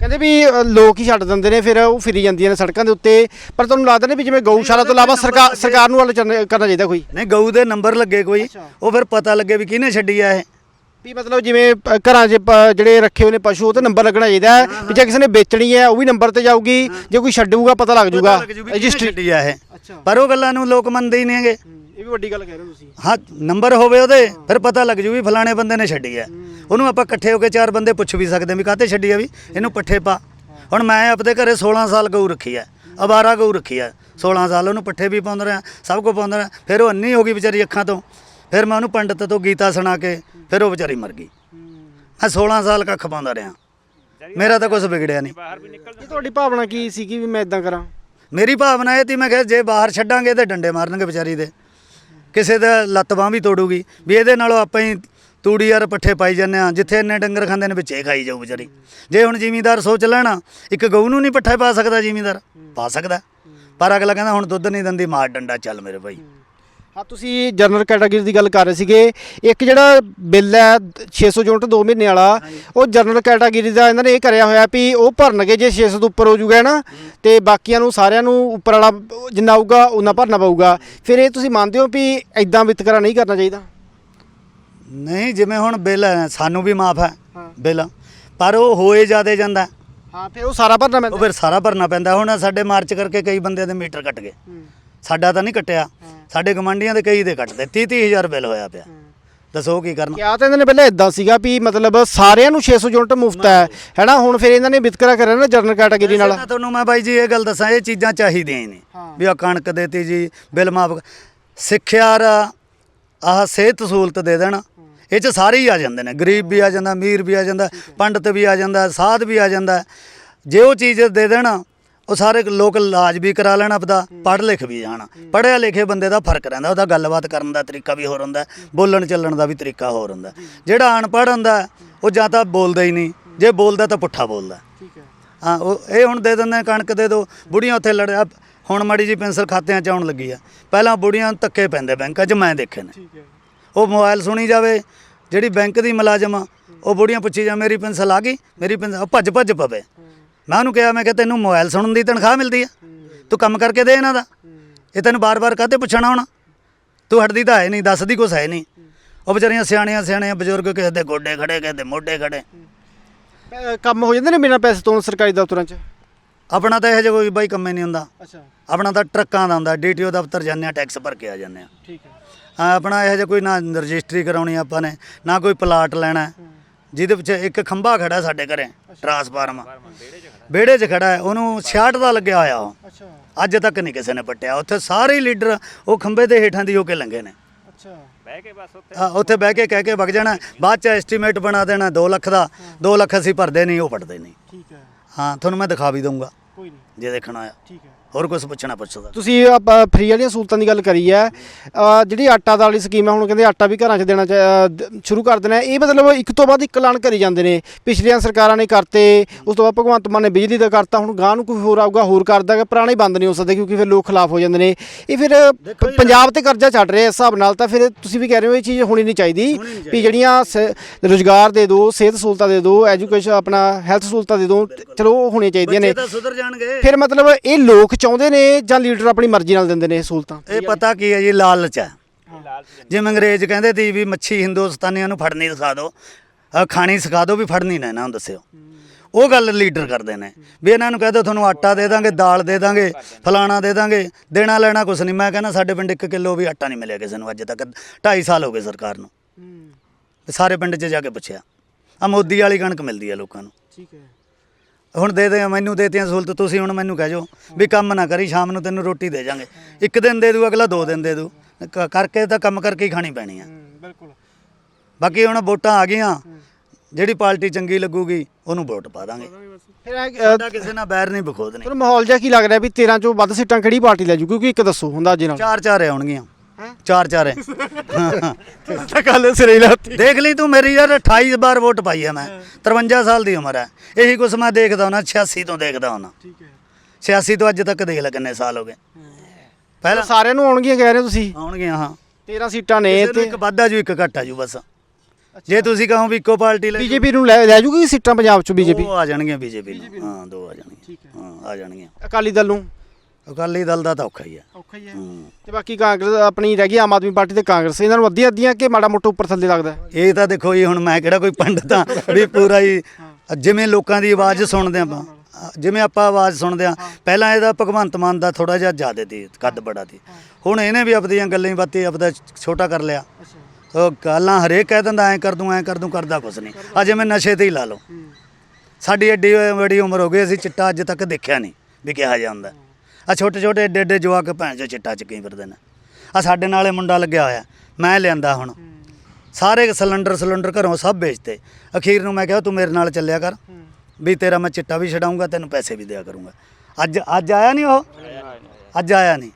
ਕਹਿੰਦੇ ਵੀ ਅ, ਲੋਕ ਹੀ ਛੱਡ ਦਿੰਦੇ ਨੇ ਫਿਰ ਉਹ ਫਿਰੀ ਜਾਂਦੀਆਂ ਨੇ ਸੜਕਾਂ ਦੇ ਉੱਤੇ। ਪਰ ਤੁਹਾਨੂੰ ਲੱਗਦਾ ਨਹੀਂ ਵੀ ਜਿਵੇਂ ਗਊਸ਼ਾਲਾ ਤੋਂ ਇਲਾਵਾ ਸਰਕਾਰ ਸਰਕਾਰ ਨੂੰ ਕਰਨਾ ਕਰਨਾ ਚਾਹੀਦਾ ਕੋਈ? ਨਹੀਂ ਗਊ ਦੇ ਨੰਬਰ ਲੱਗੇ ਕੋਈ। ਉਹ ਫਿਰ ਪਤਾ ਲੱਗੇ ਵੀ ਕਿਹਨੇ ਛੱਡੀ ਆ ਇਹ। ਵੀ ਮਤਲਬ ਜਿਵੇਂ ਘਰਾਂ 'ਚ ਪ- ਜਿਹੜੇ ਰੱਖੇ ਹੋਏ ਨੇ ਪਸ਼ੂ ਉਹ ਤੇ ਨੰਬਰ ਲੱਗਣਾ ਚਾਹੀਦਾ ਹੈ ਵੀ ਜੇ ਕਿਸੇ ਨੇ ਵੇਚਣੀ ਹੈ ਉਹ ਵੀ ਨੰਬਰ ਤੇ ਜਾਊਗੀ ਜੇ ਕੋਈ ਛੱਡੂਗਾ ਪਤਾ ਲੱਗ ਜਾਊਗਾ। ਰਜਿਸਟਰੀ ਰਜਿਸਟਰੀ ਆ ਇਹ। ਅੱਛਾ। ਪਰ ਉਹ ਗੱਲਾਂ ਨੂੰ ਲੋਕ ਮੰਨਦੇ ਹੀ ਨਹੀਂ ਹੈਗੇ। ਇਹ ਵੀ ਵੱਡੀ ਗੱਲ ਕਹਿ ਰਹੇ ਹੋ ਤੁਸੀਂ। ਹਾਂ ਨੰਬਰ ਹੋਵੇ ਉਹਦੇ ਫਿਰ ਪਤਾ ਲੱਗ ਜੂ ਵੀ ਫਲਾਣੇ ਬੰਦੇ ਨੇ ਛੱਡੀ ਆ। ਉਹਨੂੰ ਆਪਾਂ ਇਕੱਠੇ ਹੋ ਕੇ ਚਾਰ ਬੰਦੇ ਪੁੱਛ ਵੀ ਸਕਦੇ ਹਾਂ ਵੀ ਕਾਹਤੇ ਛੱਡੀ ਆ ਵੀ ਇਹਨੂੰ ਪੱਠੇ ਪਾ। ਹੁਣ ਮੈਂ ਆਪਦੇ ਘਰੇ 16 ਸਾਲ ਗਊ ਰੱਖੀ ਆ ਅਬਾਰਾ ਗਊ ਰੱਖੀ ਆ। 16 ਸਾਲ ਉਹਨੂੰ ਪੱਠੇ ਵੀ ਪਾਉਂਦਾ ਰਿਹਾ ਸਭ ਕੁਝ ਪਾਉਂਦਾ ਰਿਹਾ ਫਿਰ ਉਹ ਅੰਨੀ ਹੋ ਗਈ ਵਿਚਾਰੀ ਅੱਖਾਂ ਤੋਂ। ਫਿਰ ਮੈਂ ਉਹਨੂੰ ਪੰਡਤ ਤੋਂ ਗੀਤਾ ਸੁਣਾ ਕੇ ਫਿਰ ਉਹ ਵਿਚਾਰੀ ਮਰ ਗਈ। ਮੈਂ 16 ਸਾਲ ਕੱਖ ਪਾਉਂਦਾ ਰਿਹਾ। ਮੇਰਾ ਤਾਂ ਕੁਝ ਵਿਗੜਿਆ ਨਹੀਂ। ਇਹ ਤੁਹਾਡੀ ਭਾਵਨਾ ਕੀ ਸੀ ਕਿ ਵੀ ਮੈਂ ਇਦਾਂ ਕਰਾਂ? ਮੇਰੀ ਭਾਵਨਾ ਇਹ ਤੀ ਮੈਂ ਕਿਹਾ ਜੇ ਬਾਹਰ ਛੱਡਾਂਗੇ ਤੇ ਡੰਡੇ ਮਾਰਨਗੇ ਵਿਚਾਰੀ ਦੇ। ਕਿਸੇ ਦਾ ਲੱਤ ਬਾਂਹ ਵੀ ਤੋੜੂਗੀ। ਵੀ ਇਹਦੇ ਨਾਲੋਂ ਆਪਾਂ ਹੀ ਤੂੜੀ ਯਾਰ ਪੱਠੇ ਪਾਈ ਜਾਂਦੇ ਆ ਜਿੱਥੇ ਇੰਨੇ ਡੰਗਰ ਖਾਂਦੇ ਨੇ ਵਿੱਚੇ ਖਾਈ ਜਾਊ ਵਿਚਾਰੀ। ਜੇ ਹੁਣ ਜ਼ਿਮੀਂਦਾਰ ਸੋਚ ਲੈਣਾ ਇੱਕ ਗਊ ਨੂੰ ਨਹੀਂ ਪੱਠੇ ਪਾ ਸਕਦਾ ਜ਼ਿਮੀਂਦਾਰ। ਪਾ ਸਕਦਾ। ਪਰ ਅਗਲਾ ਕਹਿੰਦਾ ਹੁਣ ਦੁੱਧ ਨਹੀਂ ਦਿੰਦੀ ਮਾਰ ਡੰਡਾ ਚੱਲ ਮੇਰੇ ਭਾਈ। ਹਾਂ ਤੁਸੀਂ ਜਨਰਲ ਕੈਟਾਗਰੀ ਦੀ ਗੱਲ ਕਰ ਰਹੇ ਸੀਗੇ। ਇੱਕ ਜਿਹੜਾ ਬਿੱਲ ਹੈ 600 ਯੂਨਿਟ 2 ਮਹੀਨੇ ਵਾਲਾ ਉਹ ਜਨਰਲ ਕੈਟਾਗਰੀ ਦਾ ਇਹਨਾਂ ਨੇ ਇਹ ਕਰਿਆ ਹੋਇਆ ਵੀ ਉਹ ਭਰਨਗੇ ਜੇ 600 ਤੋਂ ਉੱਪਰ ਹੋ ਜਾਊਗਾ ਨਾ? ਤੇ ਬਾਕੀਆਂ ਨੂੰ ਸਾਰਿਆਂ ਨੂੰ ਉੱਪਰ ਵਾਲਾ ਜਿੰਨਾ ਆਊਗਾ ਉਹਨਾਂ ਭਰਨਾ ਪਊਗਾ। ਫਿਰ ਇਹ ਤੁਸੀਂ ਮੰਨਦੇ ਹੋ ਵੀ ਐਦਾਂ ਵਿਤਕਰਾ ਨਹੀਂ ਕਰਨਾ ਚਾਹੀਦਾ? ਨਹੀਂ ਜਿਵੇਂ ਹੁਣ ਬਿੱਲ ਸਾਨੂੰ ਵੀ ਮਾਫ ਹੈ ਬਿੱਲ ਪਰ ਉਹ ਹੋਏ ਜਿਆਦੇ ਜਾਂਦਾ। ਹਾਂ ਫਿਰ ਉਹ ਸਾਰਾ ਭਰਨਾ ਉਹ ਪੈਂਦਾ ਫਿਰ ਸਾਰਾ ਭਰਨਾ ਪੈਂਦਾ। ਹੁਣ ਸਾਡੇ ਮਾਰਚ ਕਰਕੇ ਕਈ ਬੰਦਿਆਂ ਦੇ ਮੀਟਰ ਕੱਟ ਗਏ। ਸਾਡਾ ਤਾਂ ਨਹੀਂ ਕੱਟਿਆ। ਸਾਡੇ ਗਵਾਂਢੀਆਂ ਦੇ ਕਈ ਦੇ ਕੱਟਦੇ। 30 30000 ਬਿੱਲ ਹੋਇਆ ਪਿਆ। ਦੱਸੋ ਕੀ ਕਰਨਾ। ਕਿਹਾ ਤਾਂ ਇਹਨਾਂ ਨੇ ਪਹਿਲਾਂ ਇਦਾਂ ਸੀਗਾ ਵੀ ਮਤਲਬ ਸਾਰਿਆਂ ਨੂੰ 600 ਯੂਨਿਟ ਮੁਫਤ ਹੈ। ਹੈਨਾ ਹੁਣ ਫਿਰ ਇਹਨਾਂ ਨੇ ਵਿਤਕਰਾ ਕਰਿਆ ਨਾ ਜਨਰਲ ਕੈਟਾਗਰੀ ਨਾਲ। ਤੁਹਾਨੂੰ ਮੈਂ ਬਾਈ ਜੀ ਇਹ ਗੱਲ ਦੱਸਾਂ ਇਹ ਚੀਜ਼ਾਂ ਚਾਹੀਦੀਆਂ ਹੀ ਨੇ। ਵੀ ਆ ਕਣਕ ਦੇਤੀ ਜੀ ਬਿੱਲ ਮਾਫ ਸਿੱਖਿਆ ਰ ਆਹ ਸਿਹਤ ਸਹੂਲਤ ਦੇ ਦੇਣ। ਇਹ ਚ ਸਾਰੇ ਹੀ ਆ ਜਾਂਦੇ ਨੇ। ਗਰੀਬ ਵੀ ਆ ਜਾਂਦਾ ਅਮੀਰ ਵੀ ਆ ਜਾਂਦਾ ਪੰਡਤ ਵੀ ਆ ਜਾਂਦਾ ਸਾਧ ਵੀ ਆ ਜਾਂਦਾ। ਜੇ ਉਹ ਚੀਜ਼ ਦੇ ਦੇਣ ਉਹ ਸਾਰੇ ਲੋਕ ਇਲਾਜ ਵੀ ਕਰਾ ਲੈਣ ਆਪਦਾ ਪੜ੍ਹ ਲਿਖ ਵੀ ਜਾਣ। ਪੜ੍ਹਿਆ ਲਿਖੇ ਬੰਦੇ ਦਾ ਫ਼ਰਕ ਰਹਿੰਦਾ ਉਹਦਾ ਗੱਲਬਾਤ ਕਰਨ ਦਾ ਤਰੀਕਾ ਵੀ ਹੋਰ ਹੁੰਦਾ ਬੋਲਣ ਚੱਲਣ ਦਾ ਵੀ ਤਰੀਕਾ ਹੋਰ ਹੁੰਦਾ। ਜਿਹੜਾ ਅਨਪੜ੍ਹ ਹੁੰਦਾ ਉਹ ਜਾਂ ਤਾਂ ਬੋਲਦਾ ਹੀ ਨਹੀਂ ਜੇ ਬੋਲਦਾ ਤਾਂ ਪੁੱਠਾ ਬੋਲਦਾ। ਠੀਕ ਹੈ। ਹਾਂ ਉਹ ਇਹ ਹੁਣ ਦੇ ਦਿੰਦੇ ਕਣਕ ਦੇ ਦੋ ਬੁੜੀਆਂ ਉੱਥੇ ਲੜਿਆ ਹੁਣ ਮਾੜੀ ਜੀ ਪੈਨਸਲ ਖਾਤਿਆਂ ਚ ਆਉਣ ਲੱਗੀ ਆ। ਪਹਿਲਾਂ ਬੁੜੀਆਂ ਨੂੰ ਧੱਕੇ ਪੈਂਦੇ ਬੈਂਕਾਂ 'ਚ ਮੈਂ ਦੇਖੇ ਨੇ। ਠੀਕ ਹੈ। ਉਹ ਮੋਬਾਈਲ ਸੁਣੀ ਜਾਵੇ ਜਿਹੜੀ ਬੈਂਕ ਦੀ ਮੁਲਾਜ਼ਮ ਆ ਉਹ ਬੁੜੀਆਂ ਪੁੱਛੀ ਜਾ ਮੇਰੀ ਪੈਨਸਲ ਆ ਗਈ? ਮੇਰੀ ਪੈਨਸਲ ਭੱਜ ਭੱਜ ਪਵੇ। ਮੈਂ ਉਹਨੂੰ ਕਿਹਾ ਮੈਂ ਕਿਹਾ ਤੈਨੂੰ ਮੋਬਾਈਲ ਸੁਣਨ ਦੀ ਤਨਖਾਹ ਮਿਲਦੀ ਆ। ਤੂੰ ਕੰਮ ਕਰਕੇ ਦੇ ਇਹਨਾਂ ਦਾ। ਇਹ ਤੈਨੂੰ ਬਾਰ-ਬਾਰ ਕਾਹਤੇ ਪੁੱਛਣਾ ਹੁਣ? ਤੂੰ ਹਟਦੀ ਤਾਂ ਹੈ ਨਹੀਂ ਦੱਸਦੀ ਕੁਛ ਹੈ ਨਹੀਂ। ਉਹ ਵਿਚਾਰੀਆਂ ਸਿਆਣੀਆਂ ਸਿਆਣੀਆਂ ਬਜ਼ੁਰਗ ਕਿਸੇ ਦੇ ਗੋਡੇ ਖੜੇ ਕਿਸੇ ਦੇ ਮੋਢੇ ਖੜੇ। ਕੰਮ ਹੋ ਜਾਂਦੇ ਨੇ ਬਿਨਾਂ ਪੈਸੇ ਤੋਂ ਸਰਕਾਰੀ ਦਫ਼ਤਰਾਂ 'ਚ? ਆਪਣਾ ਤਾਂ ਇਹੋ ਜਿਹਾ ਕੋਈ ਬਾਈ ਕੰਮ ਹੀ ਨਹੀਂ ਹੁੰਦਾ। ਅੱਛਾ। ਆਪਣਾ ਤਾਂ ਟਰੱਕਾਂ ਦਾ ਹੁੰਦਾ ਡੀਟੀਓ ਦਫ਼ਤਰ ਜਾਂਦੇ ਆ ਟੈਕਸ ਭਰ ਕੇ ਆ ਜਾਂਦੇ ਆ। ਠੀਕ ਹੈ। ਹਾਂ, ਆਪਣਾ ਇਹੋ ਜਿਹਾ ਕੋਈ ਨਾ ਰਜਿਸਟਰੀ ਕਰਾਉਣੀ ਆਪਾਂ ਨੇ ਨਾ ਕੋਈ ਪਲਾਟ ਲੈਣਾ। ਹੈ। ਜਿਹਦੇ ਵਿੱਚ ਇੱਕ ਖੰਭਾ ਖੜਾ ਸਾਡੇ ਘਰੇ ਟਰਾਂਸਫਾਰਮ ਵਿਹੜੇ 'ਚ ਖੜਾ ਹੈ ਉਹਨੂੰ 66 ਦਾ ਲੱਗਿਆ ਹੋਇਆ ਉਹ। ਅੱਛਾ। ਅੱਜ ਤੱਕ ਨਹੀਂ ਕਿਸੇ ਨੇ ਪੱਟਿਆ। ਉੱਥੇ ਸਾਰੇ ਹੀ ਲੀਡਰ ਉਹ ਖੰਭੇ ਦੇ ਹੇਠਾਂ ਦੀ ਹੋ ਕੇ ਲੰਘੇ ਨੇ। ਅੱਛਾ। ਬਹਿ ਕੇ ਬਸ ਉੱਥੇ। ਹਾਂ, ਉੱਥੇ ਬਹਿ ਕੇ ਕਹਿ ਕੇ ਵਗ ਜਾਣਾ। ਬਾਅਦ ਚ ਐਸਟੀਮੇਟ ਬਣਾ ਦੇਣਾ 2 ਲੱਖ ਦਾ। 2 ਲੱਖ ਅਸੀਂ ਭਰਦੇ ਨਹੀਂ ਉਹ ਪੜਦੇ ਨਹੀਂ। ਠੀਕ ਹੈ। ਹਾਂ ਤੁਹਾਨੂੰ ਮੈਂ ਦਿਖਾ ਵੀ ਦਊਂਗਾ। ਕੋਈ ਨਹੀਂ। ਜੇ ਦੇਖਣਾ ਆ। ਠੀਕ ਹੈ। ਹੋਰ ਕੁਝ ਪੁੱਛਣਾ ਪੁੱਛਦਾ ਤੁਸੀਂ ਫ੍ਰੀ ਵਾਲੀਆਂ ਸਹੂਲਤਾਂ ਦੀ ਗੱਲ ਕਰੀ ਹੈ। ਅ, ਜਿਹੜੀ ਆਟਾ ਦਾਲ ਵਾਲੀ ਸਕੀਮ ਹੈ ਹੁਣ ਕਹਿੰਦੇ ਆਟਾ ਵੀ ਘਰਾਂ 'ਚ ਦੇਣਾ ਚਾ- ਅ, ਦ- ਸ਼ੁਰੂ ਕਰ ਦੇਣਾ। ਹੈ। ਇਹ ਮਤਲਬ ਇੱਕ ਤੋਂ ਬਾਅਦ ਇੱਕ ਐਲਾਨ ਕਰੀ ਜਾਂਦੇ ਨੇ। ਪਿਛਲੀਆਂ ਸਰਕਾਰਾਂ ਨੇ ਕਰਤੇ ਉਸ ਤੋਂ ਬਾਅਦ ਭਗਵੰਤ ਮਾਨ ਨੇ ਬਿਜਲੀ ਦਾ ਕਰਤਾ। ਹੁਣ ਗਾਂ ਨੂੰ ਕੋਈ ਹੋਰ ਆਊਗਾ ਹੋਰ ਕਰ ਦਾਂਗਾ ਪੁਰਾਣੇ ਬੰਦ ਨਹੀਂ ਹੋ ਸਕਦੇ ਕਿਉਂਕਿ ਫਿਰ ਲੋਕ ਖਿਲਾਫ ਹੋ ਜਾਂਦੇ ਨੇ। ਇਹ ਫਿਰ ਪੰਜਾਬ ਤੇ ਕਰਜ਼ਾ ਛੱਡ ਰਿਹਾ ਇਸ ਹਿਸਾਬ ਨਾਲ ਤਾਂ ਫਿਰ ਤੁਸੀਂ ਵੀ ਕਹਿ ਰਹੇ ਹੋ ਇਹ ਚੀਜ਼ ਹੋਣੀ ਨਹੀਂ ਚਾਹੀਦੀ। ਵੀ ਜਿਹੜੀਆਂ ਰੋਜ਼ਗਾਰ ਦੇ ਦਿਓ ਸਿਹਤ ਸਹੂਲਤਾਂ ਦੇ ਦਿਓ ਐਜੂਕੇਸ਼ਨ ਆਪਣਾ ਹੈਲਥ ਸਹੂਲਤਾਂ ਦੇ ਦਿਓ ਚਲੋ ਉਹ ਹੋਣੀਆਂ ਚਾਹੀਦੀਆਂ ਨੇ। ਬੱਚੇ ਤਾਂ ਸੁਧਰ ਜਾਣਗੇ। ਫਿਰ ਮਤਲਬ ਇਹ ਲੋਕ ਚਾਹੁੰਦੇ ਨੇ ਜਾਂ ਲੀਡਰ ਆਪਣੀ ਮਰਜ਼ੀ ਨਾਲ ਦਿੰਦੇ ਨੇ ਇਹ ਸਹੂਲਤਾਂ? ਇਹ ਪਤਾ ਕੀ ਹੈ ਜੀ ਲਾਲਚ ਹੈ। ਜਿਵੇਂ ਅੰਗਰੇਜ਼ ਕਹਿੰਦੇ ਸੀ ਵੀ ਮੱਛੀ ਹਿੰਦੁਸਤਾਨੀਆਂ ਨੂੰ ਫੜਨੀ ਸਿਖਾ ਦਿਓ ਅਹ ਖਾਣੀ ਸਿਖਾ ਦਿਓ ਵੀ ਫੜਨੀ ਨਾ ਇਹਨਾਂ ਨੂੰ ਦੱਸਿਓ। ਉਹ ਗੱਲ ਲੀਡਰ ਕਰਦੇ ਨੇ ਵੀ ਇਹਨਾਂ ਨੂੰ ਕਹਦੋ ਤੁਹਾਨੂੰ ਆਟਾ ਦੇ ਦਾਂਗੇ ਦਾਲ ਦੇ ਦਾਂਗੇ ਫਲਾਣਾ ਦੇ ਦਾਂਗੇ ਦੇਣਾ ਲੈਣਾ ਕੁਛ ਨਹੀਂ। ਮੈਂ ਕਹਿੰਦਾ ਸਾਡੇ ਪਿੰਡ 1 ਕਿਲੋ ਵੀ ਆਟਾ ਨਹੀਂ ਮਿਲਿਆ ਕਿਸੇ ਨੂੰ ਅੱਜ ਤੱਕ। 2.5 ਸਾਲ ਹੋ ਗਏ ਸਰਕਾਰ ਨੂੰ। ਸਾਰੇ ਪਿੰਡ 'ਚ ਜਾ ਕੇ ਪੁੱਛਿਆ। ਆ ਮੋਦੀ ਵਾਲੀ ਕਣਕ ਮਿਲਦੀ ਹੈ ਲੋਕਾਂ ਨੂੰ। ਠੀਕ ਹੈ। ਹੁਣ ਦੇ ਦੇ ਮੈਨੂੰ ਦੇਤੀਆਂ ਸਹੂਲਤ ਤੁਸੀਂ ਹੁਣ ਮੈਨੂੰ ਕਹਿ ਜਾਓ ਵੀ ਕੰਮ ਨਾ ਕਰੀ ਸ਼ਾਮ ਨੂੰ ਤੈਨੂੰ ਰੋਟੀ ਦੇ ਜਾਾਂਗੇ। ਇੱਕ ਦਿਨ ਦੇ ਦੂ ਅਗਲਾ ਦੋ ਦਿਨ ਦੇ ਦੂ। ਕ- ਕਰਕੇ ਤਾਂ ਕੰਮ ਕਰਕੇ ਹੀ ਖਾਣੀ ਪੈਣੀ ਆ। ਬਿਲਕੁਲ। ਬਾਕੀ ਹੁਣ ਵੋਟਾਂ ਆ ਗਈਆਂ ਜਿਹੜੀ ਪਾਰਟੀ ਚੰਗੀ ਲੱਗੂਗੀ ਉਹਨੂੰ ਵੋਟ ਪਾ ਦਾਂਗੇ। ਫਿਰ ਇਹ, ਅ, ਸਾਡਾ ਕਿਸੇ ਨਾਲ ਬੈਰ ਨਹੀਂ ਬਖੋਦਨੇ ਤੁਹਾਨੂੰ ਮਾਹੌਲ ਜਿਹਾ ਕੀ ਲੱਗ ਰਿਹਾ ਵੀ 13 ਚੋਂ ਵੱਧ ਸੀਟਾਂ ਕਿਹੜੀ ਪਾਰਟੀ ਲੈ ਜੂ ਕਿਉਂਕਿ ਇੱਕ ਦੱਸੋ ਹੁੰਦਾ ਅੱਜ ਨਾਲ। ਚਾਰ ਚਾਰ ਆਉਣਗੀਆਂ। ਚਾਰ ਚਾਰ ਹੈ। ਤਾਂ ਗੱਲ ਸਿਰੇ ਲਾਤੀ। ਦੇਖ ਲਈ ਤੂੰ ਮੇਰੀ ਯਾਰ 28 ਵਾਰ ਵੋਟ ਪਾਈ ਹੈ ਮੈਂ। 53 ਸਾਲ ਦੀ ਉਮਰ ਹੈ। ਇਹੀ ਕੁਛ ਮੈਂ ਦੇਖਦਾ ਹੁਣਾ 86 ਤੋਂ ਦੇਖਦਾ ਹੁਣਾ ਠੀਕ ਹੈ। 86 ਤੋਂ ਅੱਜ ਤੱਕ ਦੇਖ ਲੈ ਕਿੰਨੇ ਸਾਲ ਹੋ ਗਏ। ਪਹਿਲਾਂ ਸਾਰਿਆਂ ਨੂੰ ਆਉਣਗੀਆਂ ਕਹਿ ਰਹੇ ਤੁਸੀਂ? ਆਉਣਗੀਆਂ ਹਾਂ। 13 ਸੀਟਾਂ ਨੇ ਤੇ ਇੱਕ ਵਾਧਾ ਜੂ ਇੱਕ ਘਟਾ ਜੂ ਬਸ। ਜੇ ਤੁਸੀਂ ਕਹੋ ਵੀ ਇੱਕੋ ਪਾਰਟੀ ਲੈ ਬੀਜੇਪੀ ਨੂੰ ਲੈ ਲੈ ਜੂਗੀ ਸੀਟਾਂ ਪੰਜਾਬ ਚੋਂ ਬੀਜੇਪੀ? ਉਹ ਆ ਜਾਣਗੀਆਂ ਬੀਜੇਪੀ ਨੂੰ। ਹਾਂ ਦੋ ਆ ਜਾਣਗੀਆਂ। ਹਾਂ ਆ ਜਾਣਗੀਆਂ। ਅਕਾਲੀ ਦਲ ਨੂੰ? ਅਕਾਲੀ ਦਲ ਦਾ ਤਾਂ ਔਖਾ ਹੀ ਆ। ਔਖਾ ਹੀ ਹੈ। ਤੇ ਬਾਕੀ ਕਾਂਗਰਸ ਆਪਣੀ ਰਹਿ ਗਈ ਆਮ ਆਦਮੀ ਪਾਰਟੀ ਤੇ ਕਾਂਗਰਸ। ਇਹਨਾਂ ਨੂੰ ਅੱਧੀਆਂ ਅੱਧੀਆਂ ਕਿ ਮਾੜਾ ਮੋਟਾ ਉੱਪਰ ਥੱਲੇ ਲੱਗਦਾ? ਇਹ ਤਾਂ ਦੇਖੋ ਜੀ ਹੁਣ ਮੈਂ ਕਿਹੜਾ ਕੋਈ ਪੰਡਤ ਆ ਵੀ ਪੂਰਾ ਹੀ ਜਿਵੇਂ ਲੋਕਾਂ ਦੀ ਆਵਾਜ਼ ਸੁਣਦੇ ਆਪਾਂ ਜਿਵੇਂ ਆਪਾਂ ਆਵਾਜ਼ ਸੁਣਦੇ ਆ ਪਹਿਲਾਂ ਇਹਦਾ ਭਗਵੰਤ ਮਾਨ ਦਾ ਥੋੜਾ ਜਿਹਾ ਜ਼ਿਆਦਾ ਸੀ ਕੱਦ ਬੜਾ ਸੀ। ਹੁਣ ਇਹਨੇ ਵੀ ਆਪਣੀਆਂ ਗੱਲਾਂ ਹੀ ਬਾਤੀ ਆਪਦਾ ਛੋਟਾ ਕਰ ਲਿਆ। ਉਹ ਗੱਲਾਂ ਹਰੇਕ ਕਹਿ ਦਿੰਦਾ ਐਂ ਕਰ ਦੂੰ ਐਂ ਕਰ ਦੂੰ ਕਰਦਾ ਕੁਛ ਨਹੀਂ। ਆ ਜਿਵੇਂ ਨਸ਼ੇ ਤੇ ਹੀ ਲਾ ਲਓ ਸਾਡੀ ਐਡੀ ਬੜੀ ਉਮਰ ਹੋ ਗਈ ਅਸੀਂ ਚਿੱਟਾ ਅੱਜ ਤੱਕ ਦੇਖਿਆ ਨਹੀਂ ਵੀ ਕਿਹਾ ਜਾਂਦਾ। ਆ ਛੋਟੇ ਛੋਟੇ ਏਡੇ ਏਡੇ ਜਵਾਕ ਭੈਣ ਚੋ ਚਿੱਟਾ ਚੱਕੀ ਫਿਰਦੇ ਨੇ। ਆ ਸਾਡੇ ਨਾਲੇ ਮੁੰਡਾ ਲੱਗਿਆ ਹੋਇਆ ਮੈਂ ਲਿਆਂਦਾ ਹੁਣ। ਸਾਰੇ ਸਿਲੰਡਰ ਸਿਲੰਡਰ ਘਰੋਂ ਸਭ ਵੇਚਤੇ। ਅਖੀਰ ਨੂੰ ਮੈਂ ਕਿਹਾ ਤੂੰ ਮੇਰੇ ਨਾਲ ਚੱਲਿਆ ਕਰ। ਵੀ ਤੇਰਾ ਮੈਂ ਚਿੱਟਾ ਵੀ ਛਡਾਊਂਗਾ ਤੈਨੂੰ ਪੈਸੇ ਵੀ ਦਿਆ ਕਰੂੰਗਾ। ਅੱਜ ਅੱਜ ਆਇਆ ਨਹੀਂ ਉਹ? ਅੱਜ ਆਇਆ ਨਹੀਂ।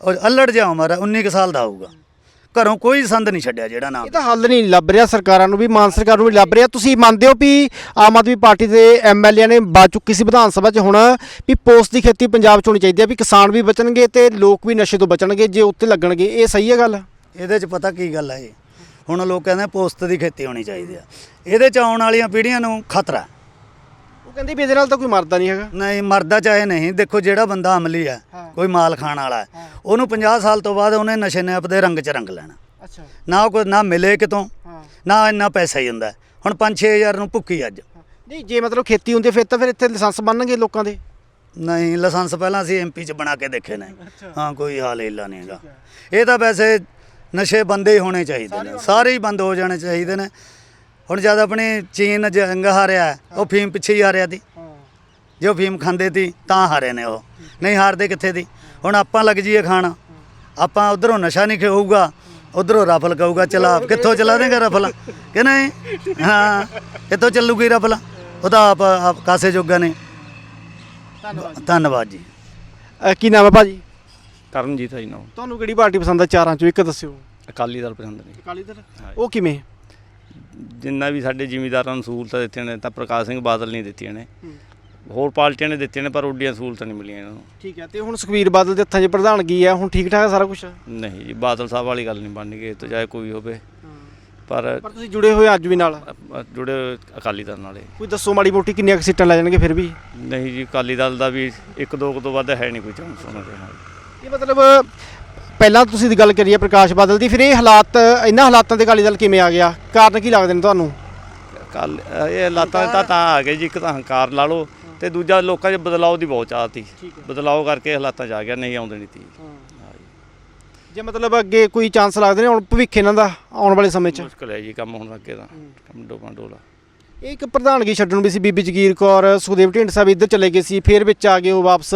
ਉਹ ਅਲੜ ਜਾ ਉਮਰ ਹੈ 19 ਕੁ ਸਾਲ ਦਾ ਹੋਊਗਾ ਘਰੋਂ ਕੋਈ ਸੰਦ ਨਹੀਂ ਛੱਡਿਆ ਜਿਹੜਾ ਨਾਮ ਇਹ ਤਾਂ ਹੱਲ ਨਹੀਂ ਲੱਭ ਰਿਹਾ ਸਰਕਾਰਾਂ ਨੂੰ ਵੀ ਮਾਨ ਸਰਕਾਰ ਨੂੰ ਵੀ ਲੱਭ ਰਿਹਾ। ਤੁਸੀਂ ਮੰਨਦੇ ਹੋ ਵੀ ਆਮ ਆਦਮੀ ਪਾਰਟੀ ਦੇ ਐਮਐਲਏ ਨੇ ਬਾਤ ਚੁੱਕੀ ਸੀ ਵਿਧਾਨ ਸਭਾ 'ਚ ਹੁਣ ਵੀ ਪੋਸਟ ਦੀ ਖੇਤੀ ਪੰਜਾਬ 'ਚ ਹੋਣੀ ਚਾਹੀਦੀ ਹੈ ਵੀ ਕਿਸਾਨ ਵੀ ਬਚਣਗੇ ਤੇ ਲੋਕ ਵੀ ਨਸ਼ੇ ਤੋਂ ਬਚਣਗੇ ਜੇ ਉੱਤੇ ਲੱਗਣਗੇ। ਇਹ ਸਹੀ ਹੈ ਗੱਲ? ਇਹਦੇ 'ਚ ਪਤਾ ਕੀ ਗੱਲ ਹੈ ਇਹ? ਹੁਣ ਲੋਕ ਕਹਿੰਦੇ ਪੋਸਤ ਦੀ ਖੇਤੀ ਹੋਣੀ ਚਾਹੀਦੀ ਆ ਇਹਦੇ 'ਚ ਆਉਣ ਵਾਲੀਆਂ ਪੀੜ੍ਹੀਆਂ ਨੂੰ ਖਤਰਾ ਕਹਿੰਦੇ ਵੀ ਇਹਦੇ ਨਾਲ ਤਾਂ ਕੋਈ ਮਰਦਾ ਨਹੀਂ ਹੈਗਾ। ਨਹੀਂ ਮਰਦਾ ਚਾਹੇ ਨਹੀਂ। ਦੇਖੋ ਜਿਹੜਾ ਬੰਦਾ ਅਮਲੀ ਹੈ ਕੋਈ ਮਾਲ ਖਾਣ ਵਾਲਾ ਹੈ ਉਹਨੂੰ 50 ਸਾਲ ਤੋਂ ਬਾਅਦ ਉਹਨੇ ਨਸ਼ੇ ਨੇ ਆਪਦੇ ਰੰਗ 'ਚ ਰੰਗ ਲੈਣਾ। ਅੱਛਾ। ਨਾ ਕੋਈ ਨਾ ਮਿਲੇ ਕਿਤੋਂ ਨਾ ਇੰਨਾ ਪੈਸਾ ਹੀ ਹੁੰਦਾ। ਹੁਣ 5-6000 ਨੂੰ ਭੁੱਕੀ ਅੱਜ। ਨਹੀਂ ਜੇ ਮਤਲਬ ਖੇਤੀ ਹੁੰਦੀ ਫਿਰ ਤਾਂ ਫਿਰ ਇੱਥੇ ਲਾਇਸੈਂਸ ਬਣਨਗੇ ਲੋਕਾਂ ਦੇ। ਨਹੀਂ ਲਾਇਸੈਂਸ ਪਹਿਲਾਂ ਅਸੀਂ ਐਮਪੀ 'ਚ ਬਣਾ ਕੇ ਦੇਖੇ ਨੇ। ਹਾਂ ਕੋਈ ਹਾਲ ਹੀਲਾ ਨਹੀਂ ਹੈਗਾ। ਇਹ ਤਾਂ ਵੈਸੇ ਨਸ਼ੇ ਬੰਦੇ ਹੀ ਹੋਣੇ ਚਾਹੀਦੇ ਨੇ। ਸਾਰੇ ਹੀ ਬੰਦ ਹੋ ਜਾਣੇ ਚਾਹੀਦੇ ਨੇ। ਹੁਣ ਜਦ ਆਪਣੀ ਚੀਨ ਜੰਗ ਹਾਰਿਆ ਉਹ ਫੀਮ ਪਿੱਛੇ ਹੀ ਹਾਰਿਆ ਸੀ ਜੋ ਫੀਮ ਖਾਂਦੇ ਸੀ ਤਾਂ ਹਾਰੇ ਨੇ ਉਹ। ਨਹੀਂ ਹਾਰਦੇ ਕਿੱਥੇ ਦੀ ਹੁਣ ਆਪਾਂ ਲੱਗ ਜੀਏ ਖਾਣ। ਆਪਾਂ ਉਧਰੋਂ ਨਸ਼ਾ ਨਹੀਂ ਖਾਊਗਾ ਉਧਰੋਂ ਰਫਲ ਕਹੂਗਾ ਚਲਾ ਕਿੱਥੋਂ ਚਲਾ ਦੇਗਾ ਰਫਲ? ਕਿ ਨਹੀਂ? ਹਾਂ ਕਿੱਥੋਂ ਚੱਲੂਗੀ ਰਫਲ? ਉਹਦਾ ਆਪ ਆਪ ਕਾਸੇ ਜੋਗਾ ਨੇ। ਧੰਨਵਾਦ। ਜੀ। ਅ, ਕੀ ਨਾਮ ਹੈ ਭਾਜੀ? ਕਰਨਜੀਤ ਹੈ ਜੀ ਨਾਮ। ਤੁਹਾਨੂੰ ਕਿਹੜੀ ਪਾਰਟੀ ਪਸੰਦ ਹੈ? ਚਾਰਾਂ ਚੋਂ ਇੱਕ ਦੱਸਿਓ। ਅਕਾਲੀ ਦਲ ਪਸੰਦ ਨਹੀਂ ਅਕਾਲੀ ਦਲ? ਉਹ ਕਿਵੇਂ? ਜਿੰਨਾ ਵੀ ਸਾਡੇ ਜ਼ਿਮੀਦਾਰਾਂ ਨੂੰ ਸਹੂਲਤਾਂ ਦਿੱਤੀਆਂ ਨੇ ਤਾਂ ਪ੍ਰਕਾਸ਼ ਸਿੰਘ ਬਾਦਲ ਨਹੀਂ ਦਿੱਤੀਆਂ ਨੇ। ਹੋਰ ਪਾਰਟੀਆਂ ਨੇ ਦਿੱਤੀਆਂ ਨੇ ਪਰ ਉੱਡੀਆਂ ਸਹੂਲਤਾਂ ਨਹੀਂ ਮਿਲੀਆਂ ਇਹਨਾਂ ਨੂੰ। ਠੀਕ ਹੈ ਤੇ ਹੁਣ ਸੁਖਵੀਰ ਬਾਦਲ ਦੇ ਹੱਥਾਂ 'ਚ ਪ੍ਰਧਾਨਗੀ ਹੈ? ਹੁਣ ਠੀਕ ਠਾਕ ਹੈ ਸਾਰਾ ਕੁਝ ਨਹੀਂ ਜੀ ਬਾਦਲ ਸਾਹਿਬ ਵਾਲੀ ਗੱਲ ਨਹੀਂ ਬਣਨੀ ਕਿ ਤੋਂ ਚਾਹੇ ਕੋਈ ਹੋਵੇ। ਪਰ ਪਰ ਤੁਸੀਂ ਜੁੜੇ ਹੋਏ ਅੱਜ ਵੀ ਨਾਲ? ਜੁੜੇ ਹੋਏ ਅਕਾਲੀ ਦਲ ਨਾਲੇ ਕੋਈ ਦੱਸੋ ਮਾੜੀ ਮੋਟੀ ਕਿੰਨੀਆਂ ਕੁ ਸੀਟਾਂ ਲੈ ਜਾਣਗੇ ਫਿਰ ਵੀ? ਨਹੀਂ ਜੀ ਅਕਾਲੀ ਦਲ ਦਾ ਵੀ ਇੱਕ ਦੋ ਕੁ ਤੋਂ ਵੱਧ ਹੈ ਨਹੀਂ ਕੋਈ ਚਾਂਸ ਉਹਨਾਂ ਦੇ ਨਾਲ। ਇਹ ਮਤਲਬ ਪਹਿਲਾਂ ਤੁਸੀਂ ਦੀ ਗੱਲ ਕਰੀਏ ਪ੍ਰਕਾਸ਼ ਬਾਦਲ ਦੀ ਫਿਰ ਇਹ ਹਾਲਾਤ ਇਹਨਾਂ ਹਾਲਾਤਾਂ ਤੇ ਅਕਾਲੀ ਦਲ ਕਿਵੇਂ ਆ ਗਿਆ? ਕਾਰਨ ਕੀ ਲੱਗਦੇ ਨੇ ਤੁਹਾਨੂੰ? ਕੱਲ ਇਹ ਲਾਤਾਂ ਤਾਂ ਤਾਂ ਆ ਗਏ ਜੀ ਇੱਕ ਤਾਂ ਹੰਕਾਰ ਲਾ ਲਓ ਤੇ ਦੂਜਾ ਲੋਕਾਂ 'ਚ ਬਦਲਾਅ ਦੀ ਬਹੁਤ ਚਾਹਤ ਸੀ ਬਦਲਾਅ ਕਰਕੇ ਹਾਲਾਤਾਂ 'ਚ ਆ ਗਿਆ ਨਹੀਂ ਆਉਂਦੇ ਨਹੀਂ ਤੀ। ਜੇ ਮਤਲਬ ਅੱਗੇ ਕੋਈ ਚਾਂਸ ਲੱਗਦੇ ਨੇ ਹੁਣ ਭਵਿੱਖ ਇਹਨਾਂ ਦਾ ਆਉਣ ਵਾਲੇ ਸਮੇਂ 'ਚ? ਮੁਸ਼ਕਲ ਹੈ ਜੀ ਕੰਮ ਹੁਣ ਅੱਗੇ ਦਾ ਕੰਮ ਡੋਬਾ ਡੋਲਾ ਇਹ ਇੱਕ ਪ੍ਰਧਾਨਗੀ ਛੱਡਣ ਵੀ ਸੀ ਬੀਬੀ ਜਗੀਰ ਕੌਰ ਸੁਖਦੇਵ ਢਿੰਡ ਸਾਹਿਬ ਇੱਧਰ ਚਲੇ ਗਏ ਸੀ ਫਿਰ ਵਿੱਚ ਆ ਗਏ ਉਹ ਵਾਪਸ।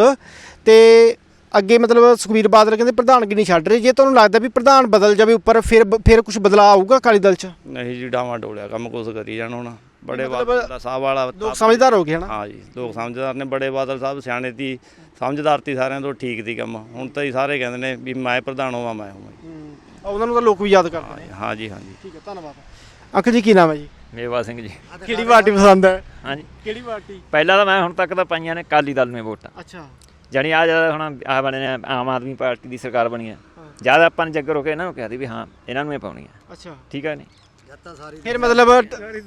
ਤੇ ਅੱਗੇ ਮਤਲਬ ਸੁਖਬੀਰ ਬਾਦਲ ਕਹਿੰਦੇ ਪ੍ਰਧਾਨਗੀ ਨਹੀਂ ਛੱਡ ਰਹੇ। ਜੇ ਤੁਹਾਨੂੰ ਲੱਗਦਾ ਵੀ ਪ੍ਰਧਾਨ ਬਦਲ ਜਾਵੇ ਉੱਪਰ ਫਿਰ ਫਿਰ ਕੁਝ ਬਦਲਾਅ ਆਊਗਾ ਅਕਾਲੀ ਦਲ 'ਚ? ਨਹੀਂ ਜੀ ਡਾਵਾਂ ਡੋਲਿਆ ਕੰਮ ਕੁਛ ਕਰੀ ਜਾਣ ਹੁਣ। ਬੜੇ ਬਾਦਲ ਦਾ ਸਾਹਿਬ ਵਾਲਾ ਲੋਕ ਸਮਝਦਾਰ ਹੋ ਗਏ ਹਨਾ? ਹਾਂ ਜੀ ਲੋਕ ਸਮਝਦਾਰ ਨੇ ਬੜੇ ਬਾਦਲ ਸਾਹਿਬ ਸਿਆਣੇ ਤੀ ਸਮਝਦਾਰ ਤੀ ਸਾਰਿਆਂ ਤੋਂ ਠੀਕ ਤੀ ਕੰਮ। ਹੁਣ ਤਾਂ ਹੀ ਸਾਰੇ ਕਹਿੰਦੇ ਨੇ ਵੀ ਮੈਂ ਪ੍ਰਧਾਨ ਹੋਵਾਂ ਮੈਂ ਹੋਵਾਂ। ਉਹਨਾਂ ਨੂੰ ਤਾਂ ਲੋਕ ਵੀ ਯਾਦ ਕਰਦੇ ਨੇ। ਹਾਂ ਜੀ ਹਾਂ ਜੀ। ਠੀਕ ਹੈ ਧੰਨਵਾਦ। ਅੰਕਲ ਜੀ ਕੀ ਨਾਮ ਹੈ ਜੀ? ਮੇਵਾ ਸਿੰਘ ਜੀ। ਕਿਹੜੀ ਪਾਰਟੀ ਪਸੰਦ ਹੈ? ਹਾਂਜੀ ਕਿਹੜੀ ਪਾਰਟੀ? ਪਹਿਲਾਂ ਤਾਂ ਮੈਂ ਹੁਣ ਤੱਕ ਤਾਂ ਪਾਈਆਂ ਨੇ ਕਾਲੀ ਦਲ ਨੂੰ ਵੋਟਾਂ। ਅੱਛਾ। ਜਾਣੀ ਆ ਜਦ ਹੁਣ ਆ ਬਣੇ ਨੇ ਆਮ ਆਦਮੀ ਪਾਰਟੀ ਦੀ ਸਰਕਾਰ ਬਣੀ ਹੈ। ਜਦ ਆਪਾਂ ਨੇ ਜੱਗਰ ਹੋ ਕੇ ਇਹਨਾਂ ਨੂੰ ਕਹਿ ਵੀ ਹਾਂ ਇਹਨਾਂ ਨੂੰ ਇਹ ਪਾਉਣੀ ਹੈ। ਅੱਛਾ। ਠੀਕ ਹੈ ਨਹੀਂ? ਫਿਰ ਮਤਲਬ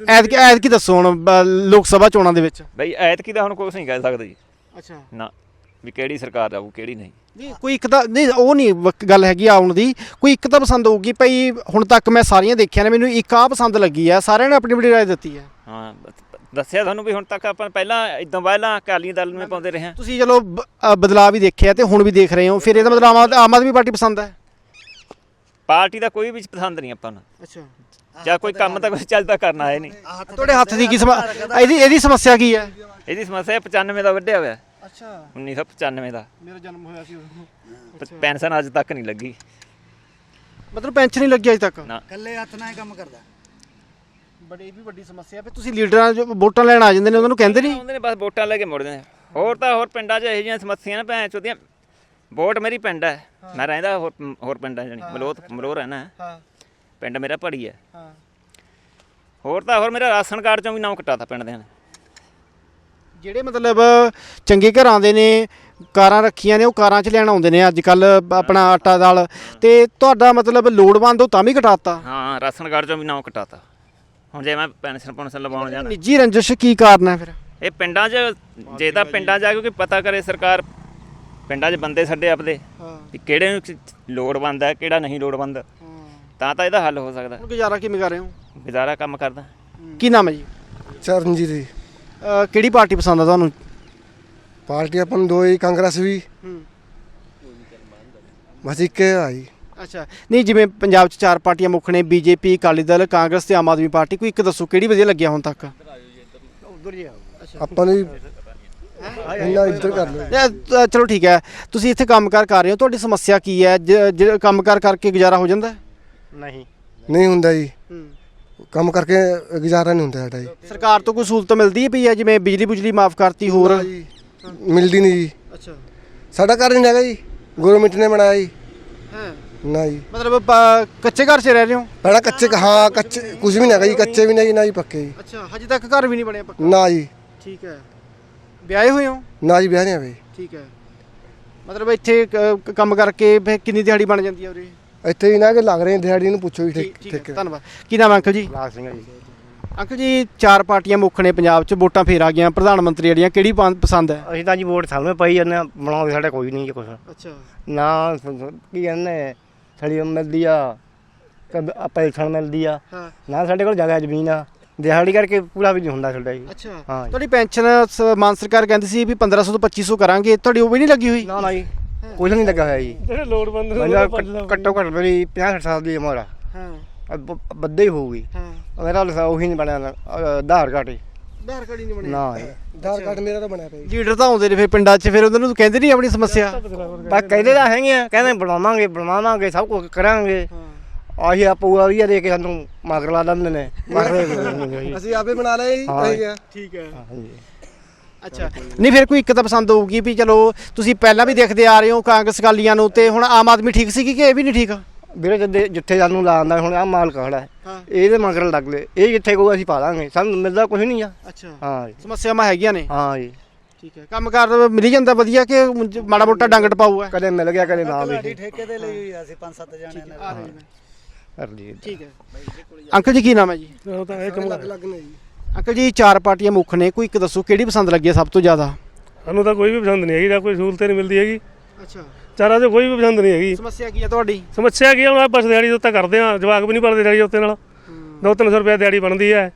ਐਤਕੀ ਐਤਕੀ ਦੱਸੋ ਹੁਣ ਬ- ਲੋਕ ਸਭਾ ਚੋਣਾਂ ਦੇ ਵਿੱਚ। ਬਈ ਐਤਕੀ ਦਾ ਹੁਣ ਕੁਝ ਨਹੀਂ ਕਹਿ ਸਕਦੇ ਜੀ। ਅੱਛਾ। ਨਾ ਵੀ ਕਿਹੜੀ ਸਰਕਾਰ ਆਊ ਕਿਹੜੀ ਨਹੀਂ। ਨਹੀਂ ਕੋਈ ਇੱਕ ਤਾਂ ਨਹੀਂ ਉਹ ਨਹੀਂ ਵਕ- ਗੱਲ ਹੈਗੀ ਆਉਣ ਦੀ। ਕੋਈ ਇੱਕ ਤਾਂ ਪਸੰਦ ਹੋਊਗੀ ਭਈ ਹੁਣ ਤੱਕ ਮੈਂ ਸਾਰੀਆਂ ਦੇਖੀਆਂ ਨੇ ਮੈਨੂੰ ਇੱਕ ਆ ਪਸੰਦ ਲੱਗੀ ਆ ਸਾਰਿਆਂ ਨੇ ਆਪਣੀ ਆਪਣੀ ਰਾਏ ਦਿੱਤੀ ਹੈ। ਹਾਂ ਬ- ਦੱਸਿਆ ਤੁਹਾਨੂੰ ਵੀ ਹੁਣ ਤੱਕ ਆਪਾਂ ਪਹਿਲਾਂ ਇਦਾਂ ਪਹਿਲਾਂ ਅਕਾਲੀ ਦਲ ਨੂੰ ਪਾਉਂਦੇ ਰਹੇ ਹਾਂ। ਤੁਸੀਂ ਚਲੋ ਬ- ਅ, ਬਦਲਾਅ ਵੀ ਦੇਖਿਆ ਤੇ ਹੁਣ ਵੀ ਦੇਖ ਰਹੇ ਹੋ। ਫਿਰ ਇਹਦਾ ਮਤਲਬ ਆਮ ਆਦ- ਆਮ ਆਦਮੀ ਪਾਰਟੀ ਪਸੰਦ ਹੈ? ਪਾਰਟੀ ਦਾ ਕੋਈ ਵੀ ਪਸੰਦ ਨਹੀਂ ਆਪਾਂ ਨੂੰ। ਅੱਛਾ। ਜਾਂ ਕੋਈ ਕੰਮ ਤਾਂ ਕੁਝ ਚੱਲਦਾ ਕਰਨਾ ਹੈ ਨਹੀਂ। ਤੁਹਾਡੇ ਹੱਥ ਦੀ ਕੀ ਸਮ ਇਹਦੀ ਇਹਦੀ ਸਮੱਸਿਆ ਕੀ ਹੈ? ਇਹਦੀ ਸਮੱਸਿਆ 95 ਦਾ ਵੱਢਿਆ ਹੋਇਆ। ਅੱਛਾ। 1995 ਦਾ। ਮੇਰਾ ਜਨਮ ਹੋਇਆ ਸੀ ਪ- ਪੈਨਸ਼ਨ ਅੱਜ ਤੱਕ ਨਹੀਂ ਲੱਗੀ। ਮਤਲਬ ਪੈਨਸ਼ਨ ਨਹੀਂ ਲੱਗੀ ਅਜੇ ਤੱਕ? ਨਾ। ਇਕੱਲੇ ਹੱਥ ਨਾਲ ਹੀ ਕੰਮ ਕਰਦਾ। ਬੜੀ ਇਹ ਵੀ ਵੱਡੀ ਸਮੱਸਿਆ ਫਿਰ ਤੁਸੀਂ ਲੀਡਰਾਂ ਜੋ ਵੋਟਾਂ ਲੈਣ ਆ ਜਾਂਦੇ ਨੇ ਉਹਨਾਂ ਨੂੰ ਕਹਿੰਦੇ ਨਹੀਂ? ਆਉਂਦੇ ਨੇ ਬਸ ਵੋਟਾਂ ਲੈ ਕੇ ਮੁੜ ਜਾਂਦੇ ਨੇ। ਹੋਰ ਤਾਂ ਹੋਰ ਪਿੰਡਾਂ 'ਚ ਇਹੋ ਜਿਹੀਆਂ ਸਮੱਸਿਆ ਨੇ ਭੈਣ ਚੋਦੀਆਂ। ਵੋਟ ਮੇਰੀ ਪਿੰਡ ਹੈ। ਮੈਂ ਰਹਿੰਦਾ ਹੋਰ ਹੋਰ ਪਿੰਡਾਂ 'ਚ ਨਹੀਂ ਮਲੋਤ ਮਲੋਹ ਰਹਿਣਾ ਹੈ। ਹਾਂ ਪਿੰਡ ਮੇਰਾ ਭੜੀ ਹੈ। ਹਾਂ। ਹੋਰ ਤਾਂ ਹੋਰ ਮੇਰਾ ਰਾਸ਼ਨ ਕਾਰਡ 'ਚੋਂ ਵੀ ਨਾਮ ਕਟਾਤਾ ਪਿੰਡ ਦੇ ਨੇ। ਜਿਹੜੇ ਮਤਲਬ ਚੰਗੇ ਘਰਾਂ ਦੇ ਨੇ ਕਾਰਾਂ ਰੱਖੀਆਂ ਨੇ ਉਹ ਕਾਰਾਂ 'ਚ ਲੈਣ ਆਉਂਦੇ ਨੇ ਅੱਜ ਕੱਲ ਆਪਣਾ ਆਟਾ ਦਾਲ। ਤੇ ਤੁਹਾਡਾ ਮਤਲਬ ਲੋੜਵੰਦ ਉਹ ਤਾਂ ਵੀ ਘਟਾਤਾ ਹਾਂ ਰਾਸ਼ਨ ਕਾਰਡ 'ਚੋਂ ਵੀ ਨਾਮ ਕਟਾਤਾ। ਹੁਣ ਜੇ ਮੈਂ ਪੈਨਸ਼ਨ ਪੈਨਸ਼ਨ ਲਵਾਉਣ ਜਾਣਾ। ਨਿੱਜੀ ਰੰਜਿਸ਼ ਕੀ ਕਾਰਨ ਹੈ ਫਿਰ? ਇਹ ਪਿੰਡਾਂ 'ਚ ਜੇ ਤਾਂ ਪਿੰਡਾਂ 'ਚ ਆ ਕੇ ਪਤਾ ਕਰੇ ਸਰਕਾਰ ਪਿੰਡਾਂ 'ਚ ਬੰਦੇ ਸਾਡੇ ਆਪਦੇ ਹਾਂ। ਵੀ ਕਿਹੜੇ ਨੂੰ ਲੋੜਵੰਦ ਹੈ ਕਿਹੜਾ ਨਹੀਂ ਲੋੜਵੰਦ। ਤਾਂ ਤਾਂ ਇਹਦਾ ਹੱਲ ਹੋ ਸਕਦਾ। ਹੁਣ ਗੁਜ਼ਾਰਾ ਕਿਵੇਂ ਕਰ ਰਹੇ ਹੋ? ਗੁਜ਼ਾਰਾ ਕੰਮ ਕਰਦਾ। ਕੀ ਨਾਮ ਹੈ ਜੀ? ਚਰਨਜੀਤ ਜੀ। ਅਹ ਕਿਹੜੀ ਪਾਰਟੀ ਪਸੰਦ ਆ ਤੁਹਾਨੂੰ? ਪਾਰਟੀ ਆਪਾਂ ਨੂੰ ਦੋ ਹੀ ਕਾਂਗਰਸ ਵੀ। ਹੂੰ। ਬਸ ਇੱਕ ਹੀ ਆਈ ਅੱਛਾ। ਨਹੀਂ ਜਿਵੇਂ ਪੰਜਾਬ 'ਚ ਚਾਰ ਪਾਰਟੀਆਂ ਮੁੱਖ ਨੇ ਬੀਜੇਪੀ ਅਕਾਲੀ ਦਲ ਕਾਂਗਰਸ ਤੇ ਆਮ ਆਦਮੀ ਪਾਰਟੀ ਕੋਈ ਇੱਕ ਦੱਸੋ ਕਿਹੜੀ ਵਧੀਆ ਲੱਗਿਆ ਹੁਣ ਤੱਕ? ਆਪਾਂ ਨੂੰ ਇੰਨਾ ਇੱਧਰ ਕਰ ਲਓ ਇਹ, ਅ, ਚਲੋ ਠੀਕ ਹੈ। ਤੁਸੀਂ ਇੱਥੇ ਕੰਮਕਾਰ ਕਰ ਰਹੇ ਹੋ ਤੁਹਾਡੀ ਸਮੱਸਿਆ ਕੀ ਹੈ? ਜ- ਜ- ਕੰਮਕਾਰ ਕਰਕੇ ਗੁਜ਼ਾਰਾ ਹੋ ਜਾਂਦਾ ਹੈ? ਨਹੀਂ। ਨਹੀਂ ਹੁੰਦਾ ਜੀ। ਕੰਮ ਕਰਕੇ ਗੁਜ਼ਾਰਾ ਨਹੀਂ ਹੁੰਦਾ ਸਾਡਾ ਜੀ। ਸਰਕਾਰ ਤੋਂ ਕੋਈ ਸਹੂਲਤ ਮਿਲਦੀ ਹੈ ਪਈ ਹੈ? ਜਿਵੇਂ ਬਿਜਲੀ ਬੁਜਲੀ ਮਾਫ ਕਰਤੀ ਹੋਰ? ਮਿਲਦੀ ਨਹੀਂ ਜੀ। ਅੱਛਾ। ਸਾਡਾ ਘਰ ਨਹੀਂ ਹੈਗਾ ਜੀ। ਗਵਰਨਮੈਂਟ ਨੇ ਬਣਾਇਆ ਜੀ। ਹਾਂ? ਨਾ ਜੀ। ਮਤਲਬ ਪ- ਕੱਚੇ ਘਰ 'ਚ ਰਹਿ ਰਹੇ ਹੋ? ਸਾਡਾ ਕੱਚੇ ਹਾਂ ਕੱਚੇ ਕੁਝ ਵੀ ਨਹੀਂ ਹੈਗਾ ਜੀ ਕੱਚੇ ਵੀ ਨਹੀਂ ਨਾ ਜੀ ਪੱਕੇ ਜੀ। ਅੱਛਾ ਹਜੇ ਤੱਕ ਘਰ ਵੀ ਨਹੀਂ ਬਣਿਆ ਪੱਕਾ? ਨਾ ਜੀ। ਠੀਕ ਹੈ। ਵਿਆਹੇ ਹੋਏ ਹੋ? ਨਾ ਜੀ ਵਿਆਹ ਨਹੀਂ ਆਵੇ ਠੀਕ ਹੈ। ਮਤਲਬ ਇੱਥੇ ਕ- ਕੰਮ ਕਰਕੇ ਫਿਰ ਕਿੰਨੀ ਦਿਹਾੜੀ ਬਣ ਜਾਂਦੀ ਹੈ ਉਰੇ? ਇੱਥੇ ਹੀ ਨਾ ਕਿ ਲੱਗ ਰਹੇ ਦਿਹਾੜੀ ਨੂੰ ਪੁੱਛੋ ਜੀ ਠੀਕ ਠੀਕ ਠੀਕ ਹੈ ਧੰਨਵਾਦ। ਕੀ ਨਾਮ ਹੈ ਅੰਕਲ ਜੀ? ਲਾਲ ਸਿੰਘ ਜੀ। ਅੰਕਲ ਜੀ ਚਾਰ ਪਾਰਟੀਆਂ ਮੁੱਖ ਨੇ ਪੰਜਾਬ 'ਚ ਵੋਟਾਂ ਫੇਰ ਆ ਗਈਆਂ ਪ੍ਰਧਾਨ ਮੰਤਰੀ ਜਿਹੜੀਆਂ ਕਿਹੜੀ ਪੰ- ਪਸੰਦ ਹੈ? ਅਸੀਂ ਤਾਂ ਜੀ ਵੋਟ ਸਾਹਮਣੇ ਪਾਈ ਜਾਂਦੇ ਆ ਬਣਾਉਂਦੇ ਸਾਡੇ ਕੋਈ ਨਹੀਂ ਜੀ ਕੁਛ। ਅੱਛਾ। ਨਾ ਸ- ਸ- ਕੀ ਕਹਿੰਦੇ ਛੜੀ ਮਿਲਦੀ ਆ ਕਦ ਪੈਸਣ ਮਿਲਦੀ ਆ। ਹਾਂ। ਨਾ ਸਾਡੇ ਕੋਲ ਜਗ੍ਹਾ ਜ਼ਮੀਨ ਆ। ਦਿਹਾੜੀ ਕਰਕੇ ਪੂਰਾ ਵੀ ਨਹੀਂ ਹੁੰਦਾ ਸਾਡਾ ਜੀ। ਅੱਛਾ। ਹਾਂ ਜੀ। ਤੁਹਾਡੀ ਪੈਨਸ਼ਨ ਸ- ਮਾਨ ਸਰਕਾਰ ਕਹਿੰਦੀ ਸੀ ਵੀ 1500 ਤੋਂ 2500 ਕਰਾਂਗੇ। ਤੁਹਾਡੀ ਉਹ ਵੀ ਨਹੀਂ ਲੱਗੀ ਹੋਈ? ਨਾ ਨਾ ਜੀ। ਕੁਝ ਨਹੀਂ ਲੱਗਾ ਹੋਇਆ ਜੀ। ਜਿਹੜੇ ਲੋੜਵੰਦ ਨੇ ਨੂੰ ਪੰਜ ਲੱਖ ਘੱਟੋ ਘੱਟ ਮੇਰੀ 50 ਸਾਲ ਦੀ ਉਮਰ ਆ। ਹਾਂ। ਬੱਦੇ ਹੀ ਹੋਊਗੀ। ਹਾਂ। ਮੇਰਾ ਲਸਾ ਉਹੀ ਨਹੀਂ ਬਣਿਆ ਨਾ, ਆਧਾਰ ਕਾਰਡ ਹੀ। ਆਧਾਰ ਕਾਰਡ ਹੀ ਨਹੀਂ ਬਣਿਆ। ਨਾ। ਜੀ ਆਧਾਰ ਕਾਰਡ ਮੇਰਾ ਤਾਂ ਬਣਿਆ ਪਿਆ ਜੀ। ਲੀਡਰ ਤਾਂ ਆਉਂਦੇ ਨੇ ਫਿਰ ਪਿੰਡਾਂ 'ਚ ਫਿਰ ਉਹਨਾਂ ਨੂੰ ਕਹਿੰਦੇ ਨਹੀਂ ਆਪਣੀ ਸਮੱਸਿਆ। ਬਸ ਕਹਿੰਦੇ ਤਾਂ ਹੈਗੇ ਆ ਕਹਿੰਦੇ ਬਣਾਵਾਂਗੇ ਬਣਾਵਾਂਗੇ ਸਭ ਕੁਝ ਕਰਾਂਗੇ। ਆਹੀ ਆ ਪੂਆ ਵੀ ਆ ਦੇ ਕੇ ਸਾਨੂੰ ਮਗਰ ਲਾ ਦਿੰਦੇ ਨੇ। ਮਗਰ ਅਸੀਂ ਆਪੇ ਬਣਾ ਲਏ ਜੀ ਹਾਂ। ਨਹੀਂ ਗਿਆ ਠੀਕ ਹੈ। ਹਾਂਜੀ। ਅੱਛਾ। ਨਹੀਂ ਫਿਰ ਕੋਈ ਇੱਕ ਤਾਂ ਪਸੰਦ ਹੋਊਗੀ ਵੀ ਚਲੋ ਤੁਸੀਂ ਪਹਿਲਾਂ ਵੀ ਦੇਖਦੇ ਆ ਰਹੇ ਹੋ ਕਾਂਗਰਸ ਅਕਾਲੀਆਂ ਨੂੰ ਤੇ ਹੁਣ ਆਮ ਆਦਮੀ ਠੀਕ ਸੀ ਕਿ ਇਹ ਵੀ ਨਹੀਂ ਠੀਕ? ਵੀਰੇ ਜਿੱਦੇ ਜਿੱਥੇ ਸਾਨੂੰ ਲਾਉਂਦਾ ਹੁਣ ਆ ਮਾਲ ਖੜਾ ਹੈ। ਹਾਂ। ਇਹਦੇ ਮਗਰ ਲੱਗ ਲੈ। ਇਹ ਜਿੱਥੇ ਕੋ ਅਸੀਂ ਪਾ ਦਾਂਗੇ। ਸਾਨੂੰ ਮਿਲਦਾ ਕੁਝ ਨਹੀਂ ਆ। ਅੱਛਾ। ਹਾਂ ਜੀ। ਸਮੱਸਿਆਵਾਂ ਹੈਗੀਆਂ ਨੇ। ਹਾਂ ਜੀ। ਠੀਕ ਹੈ। ਕੰਮਕਾਰ ਮਿਲ ਜਾਂਦਾ ਵਧੀਆ ਕਿ ਮਾੜਾ ਮੋਟਾ ਡੰਗਟ ਪਾਊਗਾ ਕਦੇ ਮਿਲ ਗਿਆ ਕਦੇ ਨਾ ਵੀ ਠੇਕੇ ਤੇ ਲਈ ਹੋਈ ਅਸੀਂ ਪੰਜ ਸੱਤ ਜਣੇ ਨੇ। ਕਰ ਲਈ ਠੀਕ ਹੈ। ਅੰਕਲ ਜੀ ਕੀ ਨਾਮ ਹੈ ਜੀ? ਉਹ ਤਾਂ ਇਹ ਕੰਮ ਲੱਗਨੇ ਜੀ। ਅੰਕਲ ਜੀ ਚਾਰ ਪਾਰਟੀਆਂ ਮੁੱਖ ਨੇ। ਕੋਈ ਇੱਕ ਦੱਸੋ ਕਿਹੜੀ ਪਸੰਦ ਲੱਗੀ ਸਭ ਤੋਂ ਜ਼ਿਆਦਾ? ਸਾਨੂੰ ਤਾਂ ਕੋਈ ਵੀ ਪਸੰਦ ਨਹੀਂ ਹੈਗੀ ਜਾਂ ਕੋਈ ਸਹੂਲਤ ਨਹੀਂ ਮਿਲਦੀ ਹੈਗੀ। ਅੱਛਾ। ਚਾਰਾਂ 'ਚੋਂ ਕੋਈ ਵੀ ਪਸੰਦ ਨਹੀਂ ਹੈਗੀ। ਸਮੱਸਿਆ ਕੀ ਹੈ ਤੁਹਾਡੀ? ਸਮੱਸਿਆ ਕੀ ਆ ਹੁਣ ਬਸ ਦਿਹਾੜੀ ਉੱਤੇ ਕਰਦੇ ਆ ਜਵਾਕ ਵੀ ਨਹੀਂ ਪੜਦੇ ਦਿਹਾੜੀ ਉੱਤੇ ਨਾਲ। 2-300 ਰੁਪਏ ਦਿਹਾੜੀ ਬਣਦੀ ਹੈ।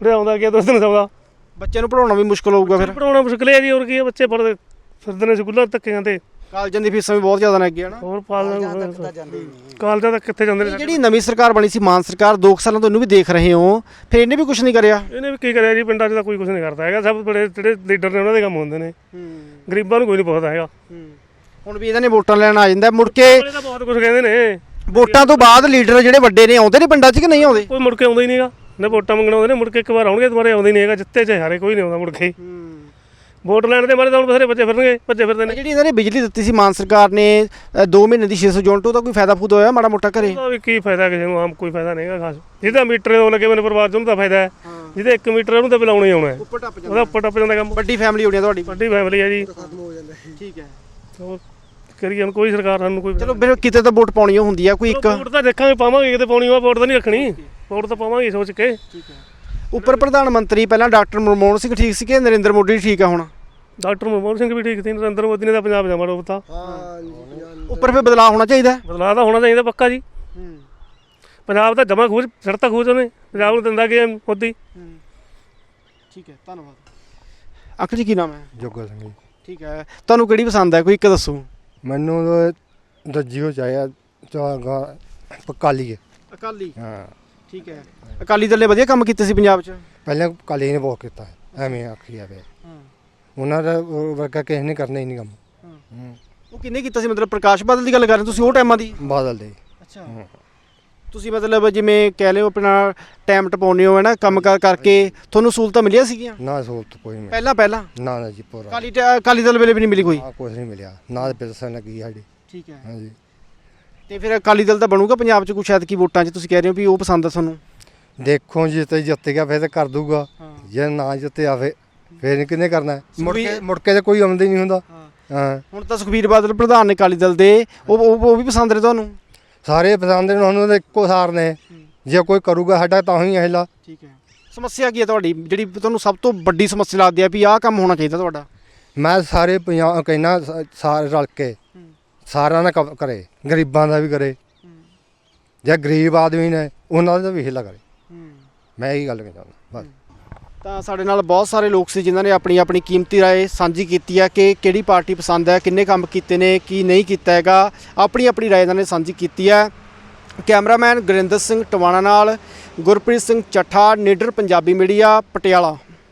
ਉਹਦੇ ਆਉਂਦਾ ਕੀ 2-300 ਦਾ ਬੱਚਿਆਂ ਨੂੰ ਪੜਾਉਣਾ ਵੀ ਮੁਸ਼ਕਲ ਹੋਊਗਾ ਫਿਰ। ਪੜਾਉਣਾ ਮੁਸ਼ਕਲ ਹੈ ਜੀ ਹੋਰ ਕੀ ਹੈ ਬੱਚੇ ਪੜਦੇ ਫਿਰਦੇ ਨੇ ਸਕੂਲਾਂ ਧੱਕਿਆਂ ਤੇ। ਕਾਲਜਾਂ ਦੀ ਫੀਸਾਂ ਵੀ ਬਹੁਤ ਜ਼ਿਆਦਾ ਨੇ ਅੱਗੇ ਹਨਾ? ਹੋਰ ਪਾਲਣਾ ਕਾਲਜਾਂ ਤੱਕ ਕਿੱਥੇ ਜਾਂਦੇ ਨੇ? ਜਿਹੜੀ ਨਵੀਂ ਸਰਕਾਰ ਬਣੀ ਸੀ ਮਾਨ ਸਰਕਾਰ 2 ਸਾਲਾਂ ਤੋਂ ਇਹਨੂੰ ਵੀ ਦੇਖ ਰਹੇ ਹੋ। ਫਿਰ ਇਹਨੇ ਵੀ ਕੁਝ ਨਹੀਂ ਕਰਿਆ? ਇਹਨੇ ਵੀ ਕੀ ਕਰਿਆ ਜੀ ਪਿੰਡਾਂ 'ਚ ਤਾਂ ਕੋਈ ਕੁਝ ਨਹੀਂ ਕਰਦਾ ਹੈਗਾ। ਸਭ ਬੜੇ ਜਿਹੜੇ ਲੀਡਰ ਨੇ ਉਹਨਾਂ ਦੇ ਕੰਮ ਹੁੰਦੇ ਨੇ। ਗਰੀਬਾਂ ਨੂੰ ਕੋਈ ਨਹੀਂ ਪੁੱਛਦਾ ਹੈਗਾ। ਹੁਣ ਵੀ ਇਹਨਾਂ ਨੇ ਵੋਟਾਂ ਲੈਣ ਆ ਜਾਂਦਾ। ਮੁੜ ਕੇ ਇਹ ਤਾਂ ਬਹੁਤ ਕੁਝ ਕਹਿੰਦੇ ਨੇ। ਵੋਟਾਂ ਤੋਂ ਬਾਅਦ ਲੀਡਰ ਜਿਹੜੇ ਵੱਡੇ ਨੇ ਆਉਂਦੇ ਨੇ ਪਿੰਡਾਂ 'ਚ ਕਿ ਨਹੀਂ ਆਉਂਦੇ? ਕੋਈ ਮੁੜ ਕੇ ਆਉਂਦਾ ਹੀ ਨਹੀਂਗਾ ਨੇ ਵੋਟਾਂ ਮੰਗਣ ਆਉਂਦੇ ਨੇ ਮੁੜ ਕੇ ਇੱਕ ਵਾਰ ਆਉਣਗੇ ਦੁਬਾਰੇ ਆਉਂਦੇ ਨਹੀਂ ਹੈਗਾ। ਜਿੱਤੇ ਚਾਹੇ ਹਾਰੇ ਕੋਈ ਨਹੀਂ ਆਉਂਦਾ ਮੁੜ ਕੇ। ਵੋਟ ਲੈਣ ਦੇ ਮਾਰੇ ਤਾਂ ਹੁਣ ਬਥੇਰੇ ਬੱਚੇ ਫਿਰਨਗੇ ਭੱਜੇ ਫਿਰਦੇ ਨੇ। ਜਿਹੜੀ ਇਹਨਾਂ ਨੇ ਬਿਜਲੀ ਦਿੱਤੀ ਸੀ ਮਾਨ ਸਰਕਾਰ ਨੇ 2 ਮਹੀਨੇ ਦੀ 600 ਯੂਨਿਟ ਉਹਦਾ ਕੋਈ ਫਾਇਦਾ ਫੂਦ ਹੋਇਆ ਮਾੜਾ ਮੋਟਾ ਘਰੇ? ਉਹਦਾ ਵੀ ਕੀ ਫਾਇਦਾ ਕਿਸੇ ਨੂੰ ਆਮ ਕੋਈ ਫਾਇਦਾ ਨਹੀਂਗਾ ਖਾਸ। ਜਿਹਦਾ ਮੀਟਰ ਉਹ ਲੱਗੇ ਮੈਨੂੰ ਪਰਿਵਾਰ ਚ ਉਹਨੂੰ ਤਾਂ ਫਾਇਦਾ ਹੈ। ਜਿਹਦੇ 1 ਮੀਟਰ ਉਹਨੂੰ ਤਾਂ ਬਿਲਾਉਣਾ ਹੀ ਆਉਣਾ ਹੈ। ਉੱਪਰ ਟੱਪ ਉਹਦਾ ਉੱਪਰ ਟੱਪ ਜਾਂਦਾ ਕੰਮ। ਵੱਡੀ ਫੈਮਿਲੀ ਹੋਣੀ ਆ ਤੁਹਾਡੀ। ਵੱਡੀ ਫੈਮਿਲੀ ਹੈ ਜੀ। ਖਤਮ ਹੋ ਜਾਂਦਾ। ਠੀਕ ਹੈ। ਹੋਰ? ਕਰੀਏ ਹੁਣ ਕੋਈ ਸਰਕਾਰ ਸਾਨੂੰ ਕੋਈ ਚਲੋ ਫਿਰ ਕਿਤੇ ਤਾਂ ਵੋਟ ਪਾਉਣੀ ਓ ਹੁੰਦੀ ਆ ਕੋਈ ਇੱਕ ਵੋਟ ਤਾਂ ਦੇਖਾਂਗੇ ਪਾਵਾਂਗੇ ਕਿਤੇ ਪਾਉਣੀ ਆ ਵੋਟ ਤਾਂ ਨਹੀਂ ਰੱਖਣੀ। ਵੋਟ ਤਾਂ ਪਾਵਾਂਗੇ ਸੋਚ ਕੇ। ਉੱਪਰ ਪ੍ਰਧਾਨ ਮੰਤਰੀ ਪਹਿਲਾਂ ਡਾਕਟਰ ਮਨਮੋਹਨ ਸਿੰਘ ਠੀਕ ਸੀ ਕਿ ਨਰਿੰਦਰ ਮੋਦੀ ਠੀਕ ਆ ਹੁਣ। ਡਾਕਟਰ ਮਨਮੋਹਨ ਸਿੰਘ ਵੀ ਠੀਕ ਸੀ ਨਰਿੰਦਰ ਮੋਦੀ ਨੇ ਤਾਂ ਪੰਜਾਬ ਦਾ ਮਾੜਾ ਬਤਾ ਹਾਂ ਜੀ ਉੱਪਰ ਫਿਰ ਬਦਲਾਅ ਹੋਣਾ ਚਾਹੀਦਾ। ਬਦਲਾਅ ਤਾਂ ਹੋਣਾ ਚਾਹੀਦਾ ਪੱਕਾ ਜੀ। ਪੰਜਾਬ ਦਾ ਜਮਾ ਖੂਜ ਸੜਤਾ ਖੂਜ ਉਹਨੇ। ਪੰਜਾਬ ਨੂੰ ਦਿੰਦਾ ਕਿ ਮੋਦੀ? ਠੀਕ ਹੈ ਧੰਨਵਾਦ। ਅੰਕਲ ਜੀ ਕੀ ਨਾਮ ਹੈ? ਜੋਗਾ ਸਿੰਘ ਜੀ। ਠੀਕ ਹੈ। ਤੁਹਾਨੂੰ ਕਿਹੜੀ ਪਸੰਦ ਹੈ? ਕੋਈ ਇੱਕ ਦੱਸੋ। ਮੈਨੂੰ ਦੱਜੀ ਹੋ ਚਾਹਿਆ ਚਾਗਾ ਪਕਾਲੀ ਹੈ ਅਕਾਲੀ ਹਾਂ। ਠੀਕ ਹੈ। ਅਕਾਲੀ ਦਲ ਨੇ ਵਧੀਆ ਕੰਮ ਕੀਤੇ ਸੀ ਪੰਜਾਬ 'ਚ? ਪਹਿਲਾਂ ਕਾਲੀ ਨੇ ਬਹੁਤ ਕੀਤਾ ਹੈ। ਐਵੇਂ ਆਖੀ ਜਾਵੇ। ਉਹਨਾਂ ਦਾ ਵਰਗਾ ਕਿਸੇ ਨੇ ਕਰਨਾ ਹੀ ਨਹੀਂ ਕੰਮ। ਹੂੰ। ਉਹ ਕਿੰਨੇ ਕੀਤਾ ਸੀ? ਮਤਲਬ ਪ੍ਰਕਾਸ਼ ਬਾਦਲ ਦੀ ਗੱਲ ਕਰ ਰਹੇ ਹੋ ਤੁਸੀਂ ਉਹ ਟਾਈਮਾਂ ਦੀ? ਬਾਦਲ ਦੇ। ਅੱਛਾ। ਤੁਸੀਂ ਮਤਲਬ ਜਿਵੇਂ ਕਹਿ ਲਿਓ ਆਪਣਾ ਟਾਈਮ ਟਪਾਉਂਦੇ ਹੋ ਹੈ ਨਾ ਕੰਮ ਕਾਰ ਕਰਕੇ ਤੁਹਾਨੂੰ ਸਹੂਲਤਾਂ ਮਿਲੀਆਂ ਸੀਗੀਆਂ? ਨਾ ਸਹੂਲਤ ਕੋਈ ਨਹੀਂ ਪਹਿਲਾਂ ਪਹਿਲਾਂ? ਨਾ ਨਾ ਜੀ ਪੂਰਾ। ਅਕਾਲੀ ਟ- ਅਕਾਲੀ ਦਲ ਵੇਲੇ ਵੀ ਨਹੀਂ ਮਿਲੀ ਕੋਈ? ਆ ਕੁਝ ਨਹੀਂ ਮਿਲਿਆ। ਨਾ ਪੈਸਾ ਲੱਗੀ ਸਾਡੀ। ਠੀਕ ਹੈ। ਹਾਂਜੀ। ਤੇ ਫਿਰ ਅਕਾਲੀ ਦਲ ਤਾਂ ਬਣੂਗਾ ਪੰਜਾਬ 'ਚ ਕੁਛ ਐਤਕੀ ਵੋਟਾਂ 'ਚ ਤੁਸੀਂ ਕਹਿ ਰਹੇ ਹੋ ਵੀ ਉਹ ਪਸੰਦ ਆ ਤੁਹਾਨੂੰ? ਦੇਖੋ ਜੀ ਤੇ ਜਿੱਤ ਗਿਆ ਫਿਰ ਤਾਂ ਕਰ ਦੂਗਾ ਹਾਂ। ਜੇ ਨਾ ਜਿੱਤਿਆ ਫਿਰ ਫਿਰ ਕਿਹਨੇ ਕਰਨਾ? ਹੈ? ਮੁੜ ਕੇ ਮੁੜ ਕੇ ਤਾਂ ਕੋਈ ਆਉਂਦਾ ਹੀ ਨਹੀਂ ਹੁੰਦਾ। ਹਾਂ। ਹੁਣ ਤਾਂ ਸੁਖਬੀਰ ਬਾਦਲ ਪ੍ਰਧਾਨ ਨੇ ਅਕਾਲੀ ਦਲ ਦੇ। ਉਹ ਉਹ ਉਹ ਵੀ ਪਸੰਦ ਨੇ ਤੁਹਾਨੂੰ? ਸਾਰੇ ਪਸੰਦ ਨੇ ਉਹਨਾਂ ਦੇ ਇੱਕੋ ਸਾਰ ਨੇ। ਜੇ ਕੋਈ ਕਰੂਗਾ ਸਾਡਾ ਤਾਂ ਹੀ ਇਹ ਲਾ। ਠੀਕ ਹੈ। ਸਮੱਸਿਆ ਕੀ ਹੈ ਤੁਹਾਡੀ? ਜਿਹੜੀ ਤੁਹਾਨੂੰ ਸਭ ਤੋਂ ਵੱਡੀ ਸਮੱਸਿਆ ਲੱਗਦੀ ਹੈ ਵੀ ਆਹ ਕੰਮ ਹੋਣਾ ਚਾਹੀਦਾ ਤੁਹਾਡਾ? ਮੈਂ ਸਾਰੇ ਪੰਜਾਬ ਕਹਿਣਾ ਸਾਰੇ ਰਲ ਕੇ ਸਾਰਿਆਂ ਦਾ ਕੰਮ ਕਰੇ। ਗਰੀਬਾਂ ਦਾ ਵੀ ਕਰੇ। ਜੇ ਗਰੀਬ ਆਦਮੀ ਨੇ ਉਹਨਾਂ ਦਾ ਵੀ ਹਿੱਲਾ ਕਰੇ। ਮੈਂ ਇਹੀ ਗੱਲ ਕਹਿੰਦਾ ਬਸ। ਤਾਂ ਸਾਡੇ ਨਾਲ ਬਹੁਤ ਸਾਰੇ ਲੋਕ ਸੀ ਜਿਨ੍ਹਾਂ ਨੇ ਆਪਣੀ ਆਪਣੀ ਕੀਮਤੀ رائے ਸਾਂਝੀ ਕੀਤੀ ਹੈ ਕਿ ਕਿਹੜੀ ਪਾਰਟੀ ਪਸੰਦ ਹੈ ਕਿੰਨੇ ਕੰਮ ਕੀਤੇ ਨੇ ਕੀ ਨਹੀਂ ਕੀਤਾ ਹੈਗਾ ਆਪਣੀ ਆਪਣੀ رائے ਇਹਨਾਂ ਨੇ ਸਾਂਝੀ ਕੀਤੀ ਹੈ ਕੈਮਰਾਮੈਨ ਗੁਰਿੰਦਰ ਸਿੰਘ ਟਵਾਣਾ ਨਾਲ ਗੁਰਪ੍ਰੀਤ ਸਿੰਘ ਚੱਠਾ ਨੀਡਰ ਪੰਜਾਬੀ ਮੀਡੀਆ ਪਟਿਆਲਾ